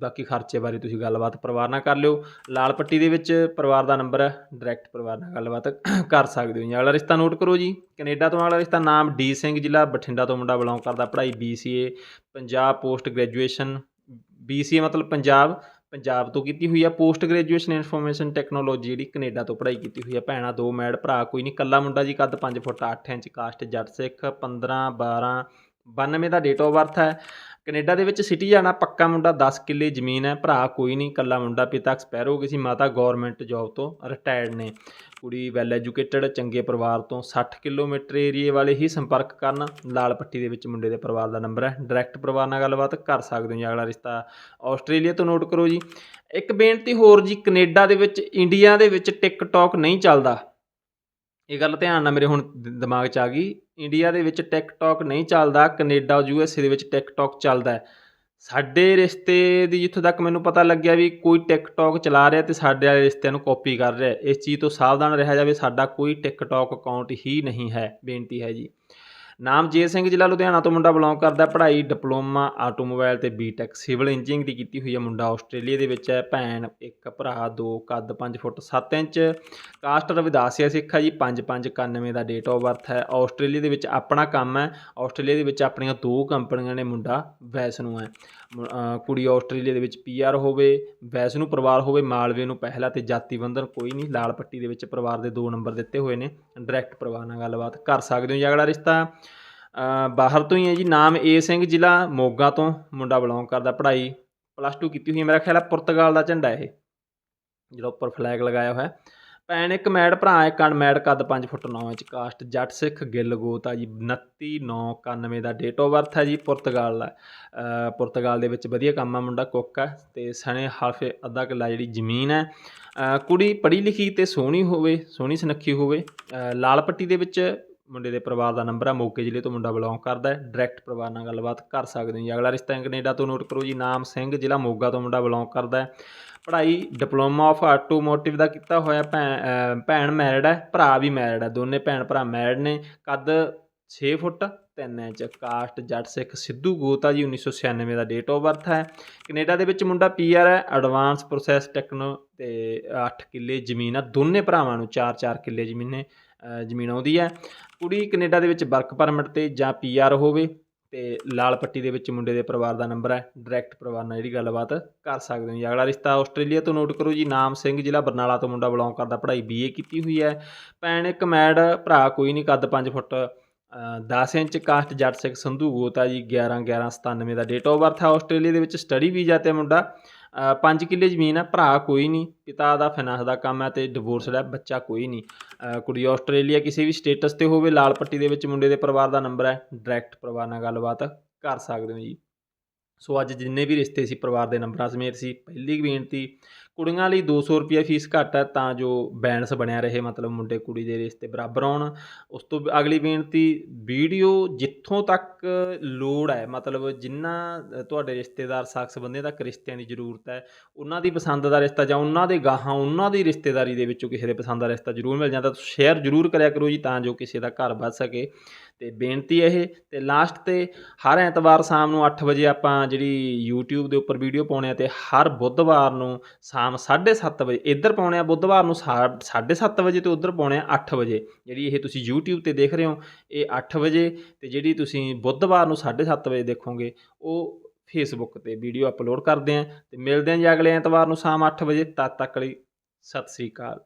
ਬਾਕੀ ਖਰਚੇ ਬਾਰੇ ਤੁਸੀਂ ਗੱਲਬਾਤ ਪਰਿਵਾਰ ਨਾਲ ਕਰ ਲਿਓ। ਲਾਲ ਪੱਟੀ ਦੇ ਵਿੱਚ ਪਰਿਵਾਰ ਦਾ ਨੰਬਰ ਹੈ ਡਾਇਰੈਕਟ ਪਰਿਵਾਰ ਨਾਲ ਗੱਲਬਾਤ ਕਰ ਸਕਦੇ ਹੋ ਜੀ। ਅਗਲਾ ਰਿਸ਼ਤਾ ਨੋਟ ਕਰੋ ਜੀ। ਕੈਨੇਡਾ ਤੋਂ ਅਗਲਾ ਰਿਸ਼ਤਾ ਨਾਮ ਡੀ ਸਿੰਘ ਜ਼ਿਲ੍ਹਾ, ਬਠਿੰਡਾ ਤੋਂ ਮੁੰਡਾ ਬਿਲੋਂਗ ਕਰਦਾ, ਪੜ੍ਹਾਈ BCA Punjab post graduation BCA ਮਤਲਬ ਪੰਜਾਬ ਪੰਜਾਬ ਤੋਂ ਕੀਤੀ ਹੋਈ ਆ ਪੋਸਟ ਗ੍ਰੈਜੂਏਸ਼ਨ ਇਨਫੋਰਮੇਸ਼ਨ ਟੈਕਨੋਲੋਜੀ, ਜਿਹੜੀ ਕੈਨੇਡਾ ਤੋਂ ਪੜ੍ਹਾਈ ਕੀਤੀ ਹੋਈ ਆ। ਭੈਣਾਂ, ਦੋ ਮੈਡ, ਭਰਾ, ਕੋਈ ਨਹੀਂ, ਕੱਲਾ ਮੁੰਡਾ ਜੀ, ਕੱਦ 5 ਫੁੱਟ 8 ਇੰਚ, ਕਾਸਟ, ਜੱਟ ਸਿੱਖ 15 12 92 ਦਾ ਡੇਟ ਆਫ ਬਰਥ ਹੈ। ਕੈਨੇਡਾ ਦੇ ਵਿੱਚ ਸਿਟੀ ਜਾਣਾ, ਪੱਕਾ ਮੁੰਡਾ 10 ਕਿੱਲੇ ਜ਼ਮੀਨ ਹੈ, ਭਰਾ ਕੋਈ ਨਹੀਂ, ਕੱਲਾ ਮੁੰਡਾ, ਪਿਤਾ ਐਕਸਪਾਇਰ ਹੋ ਗਈ ਸੀ, ਮਾਤਾ ਗਵਰਨਮੈਂਟ ਜੌਬ ਤੋਂ ਰਿਟਾਇਰਡ ਨੇ। ਕੁੜੀ ਵੈਲ ਐਜੂਕੇਟਡ ਚੰਗੇ ਪਰਿਵਾਰ ਤੋਂ 60 ਕਿਲੋਮੀਟਰ ਏਰੀਏ ਵਾਲੇ ਹੀ ਸੰਪਰਕ ਕਰਨ। ਲਾਲ ਪੱਟੀ ਦੇ ਵਿੱਚ ਮੁੰਡੇ ਦੇ ਪਰਿਵਾਰ ਦਾ ਨੰਬਰ ਹੈ। ਡਾਇਰੈਕਟ ਪਰਿਵਾਰ ਨਾਲ ਗੱਲਬਾਤ ਕਰ ਸਕਦੇ ਹੋ ਜੀ। ਅਗਲਾ ਰਿਸ਼ਤਾ ਆਸਟ੍ਰੇਲੀਆ ਤੋਂ ਨੋਟ ਕਰੋ ਜੀ। ਇੱਕ ਬੇਨਤੀ ਹੋਰ ਜੀ, ਕੈਨੇਡਾ ਦੇ ਵਿੱਚ, ਇੰਡੀਆ ਦੇ ਵਿੱਚ ਟਿਕਟੌਕ ਨਹੀਂ ਚੱਲਦਾ। ਇਹ ਗੱਲ ਧਿਆਨ ਨਾਲ ਮੇਰੇ ਹੁਣ ਦਿਮਾਗ 'ਚ ਆ ਗਈ। ਇੰਡੀਆ ਦੇ ਵਿੱਚ ਟਿਕਟੌਕ ਨਹੀਂ ਚੱਲਦਾ। ਕੈਨੇਡਾ ਯੂਐਸਏ ਦੇ ਵਿੱਚ ਟਿਕਟੌਕ ਚੱਲਦਾ ਹੈ। ਸਾਡੇ ਰਿਸ਼ਤੇ ਦੀ ਜਿੱਥੋਂ ਤੱਕ ਮੈਨੂੰ ਪਤਾ ਲੱਗਿਆ ਵੀ ਕੋਈ ਟਿਕਟੌਕ ਚਲਾ ਰਿਹਾ ਤੇ ਸਾਡੇ ਵਾਲੇ ਰਿਸ਼ਤਿਆਂ ਨੂੰ ਕਾਪੀ ਕਰ ਰਿਹਾ। ਇਸ ਚੀਜ਼ ਤੋਂ ਸਾਵਧਾਨ ਰਿਹਾ ਜਾਵੇ, ਸਾਡਾ ਕੋਈ ਟਿਕਟੌਕ ਅਕਾਊਂਟ ਹੀ ਨਹੀਂ ਹੈ। ਬੇਨਤੀ ਹੈ ਜੀ। ਨਾਮਜੀਤ ਸਿੰਘ ਜ਼ਿਲ੍ਹਾ ਲੁਧਿਆਣਾ ਤੋਂ ਮੁੰਡਾ ਬਿਲੋਂਗ ਕਰਦਾ ਪੜ੍ਹਾਈ, ਡਿਪਲੋਮਾ, ਆਟੋਮੋਬਾਈਲ ਤੇ ਬੀਟੈਕ ਸਿਵਲ ਇੰਜੀਨੀਅਰਿੰਗ ਦੀ ਕੀਤੀ ਹੋਈ ਹੈ। ਮੁੰਡਾ ਆਸਟ੍ਰੇਲੀਆ ਦੇ ਵਿੱਚ ਹੈ। ਭੈਣ, ਇੱਕ ਭਰਾ, ਦੋ, ਕੱਦ 5 foot 7 inch. Caste Ravidassia Sikh ਹੈ ਜੀ। 5591 ਦਾ ਡੇਟ ਆਫ ਬਰਥ ਹੈ। ਆਸਟ੍ਰੇਲੀਆ ਦੇ ਵਿੱਚ ਆਪਣਾ ਕੰਮ ਹੈ। ਆਸਟ੍ਰੇਲੀਆ ਦੇ ਵਿੱਚ ਆਪਣੀਆਂ ਦੋ ਕੰਪਨੀਆਂ ਨੇ। ਮੁੰਡਾ ਵੈਸਨੂੰ ਹੈ। ਕੁੜੀ ਆਸਟ੍ਰੇਲੀਆ ਦੇ ਵਿੱਚ ਪੀਆਰ ਹੋਵੇ, ਵੈਸਨੂੰ ਪਰਿਵਾਰ ਹੋਵੇ, ਮਾਲਵੇ ਨੂੰ ਪਹਿਲਾ ਤੇ ਜਾਤੀ ਬੰਧਨ ਕੋਈ ਨਹੀਂ, ਲਾਲ ਪੱਟੀ ਦੇ ਵਿੱਚ ਪਰਿਵਾਰ ਦੇ ਦੋ ਨੰਬਰ ਦਿੱਤੇ ਹੋਏ ਨੇ ਡਾਇਰੈਕਟ ਪਰਿਵਾਰ ਨਾਲ ਗੱਲਬਾਤ ਕਰ ਸਕਦੇ ਹੋ ਜੀ ਅਗਲਾ ਰਿਸ਼ਤਾ ਬਾਹਰ ਤੋਂ ਹੀ ਹੈ ਜੀ, ਨਾਮ ਏ ਸਿੰਘ ਜ਼ਿਲ੍ਹਾ, ਮੋਗਾ ਤੋਂ ਮੁੰਡਾ ਬਿਲੋਂਗ ਕਰਦਾ ਪੜ੍ਹਾਈ ਪਲੱਸ 2 ਕੀਤੀ ਹੋਈ ਹੈ, ਮੇਰਾ ਖਿਆਲ ਹੈ ਪੁਰਤਗਾਲ ਦਾ ਝੰਡਾ ਇਹ, ਜਿਹੜਾ ਉੱਪਰ ਫਲੈਗ ਲਗਾਇਆ ਹੋਇਆ ਹੈ। ਭੈਣ, ਇੱਕ ਮੈੜ, ਭਰਾ, ਇੱਕ ਅਨਮੈਡ ਕੱਦ 5 ਫੁੱਟ 9 ਇੰਚ, ਕਾਸਟ, ਜੱਟ ਸਿੱਖ, ਗਿੱਲ, ਗੋਤ ਆ ਜੀ 2991 ਦਾ ਡੇਟ ਆਫ ਬਰਥ ਹੈ ਜੀ, ਪੁਰਤਗਾਲ ਦਾ। ਪੁਰਤਗਾਲ ਦੇ ਵਿੱਚ ਵਧੀਆ ਕੰਮ ਆ, ਮੁੰਡਾ ਕੁੱਕ ਹੈ ਤੇ ਸਣੇ ਹਾਫੇ ਅੱਧਾ ਕਿੱਲਾ ਜਿਹੜੀ ਜ਼ਮੀਨ ਹੈ। ਕੁੜੀ ਪੜ੍ਹੀ ਲਿਖੀ ਤੇ ਸੋਹਣੀ ਹੋਵੇ, ਸੋਹਣੀ ਸੁਨੱਖੀ ਹੋਵੇ ਲਾਲ ਪੱਟੀ ਦੇ ਵਿੱਚ ਮੁੰਡੇ ਦੇ ਪਰਿਵਾਰ ਦਾ ਨੰਬਰ ਹੈ ਮੋਗੇ ਜ਼ਿਲ੍ਹੇ ਤੋਂ ਮੁੰਡਾ ਬਿਲੋਂਗ ਕਰਦਾ ਹੈ ਡਾਇਰੈਕਟ ਪਰਿਵਾਰ ਨਾਲ ਗੱਲਬਾਤ ਕਰ ਸਕਦੇ ਹੋ ਜੀ। ਅਗਲਾ ਰਿਸ਼ਤਾ ਕੈਨੇਡਾ ਤੋਂ ਨੋਟ ਕਰੋ ਜੀ, ਨਾਮ ਸਿੰਘ ਜ਼ਿਲ੍ਹਾ ਮੋਗਾ ਤੋਂ ਮੁੰਡਾ ਬਿਲੋਂਗ ਕਰਦਾ ਹੈ। ਪੜ੍ਹਾਈ ਡਿਪਲੋਮਾ ਆਫ ਆਟੋਮੋਟਿਵ ਦਾ ਕੀਤਾ ਹੋਇਆ ਭੈਣ ਭੈਣ ਮੈਰਿਡ ਹੈ, ਭਰਾ ਵੀ ਮੈਰਿਡ ਹੈ, ਦੋਨੇ ਭੈਣ ਭਰਾ ਮੈਰਿਡ ਨੇ, ਕੱਦ 6 ਫੁੱਟ 3 ਇੰਚ, ਕਾਸਟ, ਜੱਟ ਸਿੱਖ ਸਿੱਧੂ ਗੋਤਾ ਜੀ 1996 ਦਾ ਡੇਟ ਆਫ ਬਰਥ ਹੈ। ਕੈਨੇਡਾ ਦੇ ਵਿੱਚ ਮੁੰਡਾ ਪੀਆਰ ਹੈ ਐਡਵਾਂਸ ਪ੍ਰੋਸੈਸ ਟੈਕਨੋ ਤੇ 8 ਕਿੱਲੇ ਜ਼ਮੀਨ ਆ ਦੋਨੇ ਭਰਾਵਾਂ ਨੂੰ 4-4 ਕਿੱਲੇ ਜ਼ਮੀਨ ਨੇ ਜ਼ਮੀਨ ਆਉਂਦੀ ਹੈ। ਕੁੜੀ ਕੈਨੇਡਾ ਦੇ ਵਿੱਚ ਵਰਕ ਪਰਮਿਟ ਤੇ ਜਾਂ ਪੀਆਰ ਹੋਵੇ ਤੇ ਲਾਲ ਪੱਟੀ ਦੇ ਵਿੱਚ ਮੁੰਡੇ ਦੇ ਪਰਿਵਾਰ ਦਾ ਨੰਬਰ ਹੈ ਡਾਇਰੈਕਟ ਪਰਿਵਾਰ ਨਾਲ ਜਿਹੜੀ ਗੱਲਬਾਤ ਕਰ ਸਕਦੇ ਹੋ ਜੀ। ਅਗਲਾ ਰਿਸ਼ਤਾ ਆਸਟ੍ਰੇਲੀਆ ਤੋਂ ਨੋਟ ਕਰੋ ਜੀ ਨਾਮ ਸਿੰਘ ਜ਼ਿਲ੍ਹਾ ਬਰਨਾਲਾ ਤੋਂ ਮੁੰਡਾ ਬਿਲੋਂਗ ਕਰਦਾ ਪੜ੍ਹਾਈ ਬੀਏ ਕੀਤੀ ਹੋਈ ਹੈ। ਭੈਣ ਇੱਕ ਮੈਡ ਭਰਾ ਕੋਈ ਨਹੀਂ ਕੱਦ 5 ਫੁੱਟ ਅ, 10 ਇੰਚ ਕਾਸਟ ਜੱਟ ਸਿੰਘ ਸੰਧੂ ਗੋਤਾ ਜੀ 11 11 97 ਦਾ ਡੇਟ ਆਫ ਬਰਥ ਹੈ। ਆਸਟ੍ਰੇਲੀਆ ਦੇ ਵਿੱਚ ਸਟੱਡੀ ਵੀਜ਼ਾ ਤੇ ਮੁੰਡਾ 5 ਕਿੱਲੇ ਜ਼ਮੀਨ ਹੈ ਭਰਾ ਕੋਈ ਨਹੀਂ, ਪਿਤਾ ਦਾ ਫਾਈਨਾਂਸ ਦਾ ਕੰਮ ਹੈ ਤੇ ਡਿਵੋਰਸਡ ਹੈ ਬੱਚਾ ਕੋਈ ਨਹੀਂ। ਕੁੜੀ ਆਸਟ੍ਰੇਲੀਆ ਕਿਸੇ ਵੀ ਸਟੇਟਸ ਤੇ ਹੋਵੇ, ਲਾਲ ਪੱਟੀ ਦੇ ਵਿੱਚ ਮੁੰਡੇ ਦੇ ਪਰਿਵਾਰ ਦਾ ਨੰਬਰ ਹੈ ਡਾਇਰੈਕਟ ਪਰਿਵਾਰ ਨਾਲ ਗੱਲਬਾਤ ਕਰ ਸਕਦੇ ਹੋ ਜੀ। ਸੋ ਅੱਜ ਜਿੰਨੇ ਵੀ ਰਿਸ਼ਤੇ ਸੀ, ਪਰਿਵਾਰ ਦੇ ਨੰਬਰਾਂ ਸਮੇਤ ਸੀ, ਪਹਿਲੀ ਬੇਨਤੀ ਕੁੜੀਆਂ ਲਈ 200 ਰੁਪਏ ਫੀਸ ਘੱਟ ਹੈ ਤਾਂ ਜੋ ਬੈਲੈਂਸ ਬਣਿਆ ਰਹੇ, ਮਤਲਬ ਮੁੰਡੇ ਕੁੜੀ ਦੇ ਰਿਸ਼ਤੇ ਬਰਾਬਰ ਆਉਣ। ਉਸ ਤੋਂ ਅਗਲੀ ਬੇਨਤੀ, ਵੀਡੀਓ ਜਿੱਥੋਂ ਤੱਕ ਲੋੜ ਹੈ, ਮਤਲਬ ਜਿੰਨਾ ਤੁਹਾਡੇ ਰਿਸ਼ਤੇਦਾਰ ਸਾਖ ਸੰਬੰਧੀਆਂ ਤੱਕ ਰਿਸ਼ਤਿਆਂ ਦੀ ਜ਼ਰੂਰਤ ਹੈ, ਉਹਨਾਂ ਦੀ ਪਸੰਦ ਦਾ ਰਿਸ਼ਤਾ ਜਾਂ ਉਹਨਾਂ ਦੇ ਗਾਹਾਂ, ਉਹਨਾਂ ਦੀ ਰਿਸ਼ਤੇਦਾਰੀ ਦੇ ਵਿੱਚੋਂ ਕਿਸੇ ਦੇ ਪਸੰਦ ਦਾ ਰਿਸ਼ਤਾ ਜ਼ਰੂਰ ਮਿਲ ਜਾਂਦਾ, ਤਾਂ ਸ਼ੇਅਰ ਜ਼ਰੂਰ ਕਰਿਆ ਕਰੋ ਜੀ, ਤਾਂ ਜੋ ਕਿਸੇ ਦਾ ਘਰ ਵੱਧ ਸਕੇ। ਤੇ ਬੇਨਤੀ ਇਹ ਤੇ ਲਾਸਟ ਤੇ ਹਰ ਐਤਵਾਰ ਸ਼ਾਮ ਨੂੰ 8 ਵਜੇ ਆਪਾਂ ਜਿਹੜੀ YouTube ਦੇ ਉੱਪਰ ਵੀਡੀਓ ਪਾਉਣੇ ਆ ਤੇ ਹਰ ਬੁੱਧਵਾਰ ਨੂੰ ਸ਼ਾਮ 7:30 ਵਜੇ, ਇੱਧਰ ਪਾਉਣੇ ਆ ਬੁੱਧਵਾਰ ਨੂੰ 7:30 ਵਜੇ ਤੇ ਉੱਧਰ ਪਾਉਣੇ ਆ 8 ਵਜੇ। ਜਿਹੜੀ ਇਹ ਤੁਸੀਂ YouTube ਤੇ ਦੇਖ ਰਹੇ ਹੋ, ਇਹ 8 ਵਜੇ ਤੇ ਜਿਹੜੀ ਤੁਸੀਂ ਬੁੱਧਵਾਰ ਨੂੰ 7:30 ਵਜੇ ਦੇਖੋਗੇ, ਉਹ ਫੇਸਬੁੱਕ ਤੇ ਵੀਡੀਓ ਅਪਲੋਡ ਕਰਦੇ ਆਂ ਤੇ ਮਿਲਦੇ ਆਂ ਜੀ ਅਗਲੇ ਐਤਵਾਰ ਨੂੰ ਸ਼ਾਮ 8 ਵਜੇ। ਤਦ ਤੱਕ ਲਈ ਸਤਿ ਸ੍ਰੀ ਅਕਾਲ।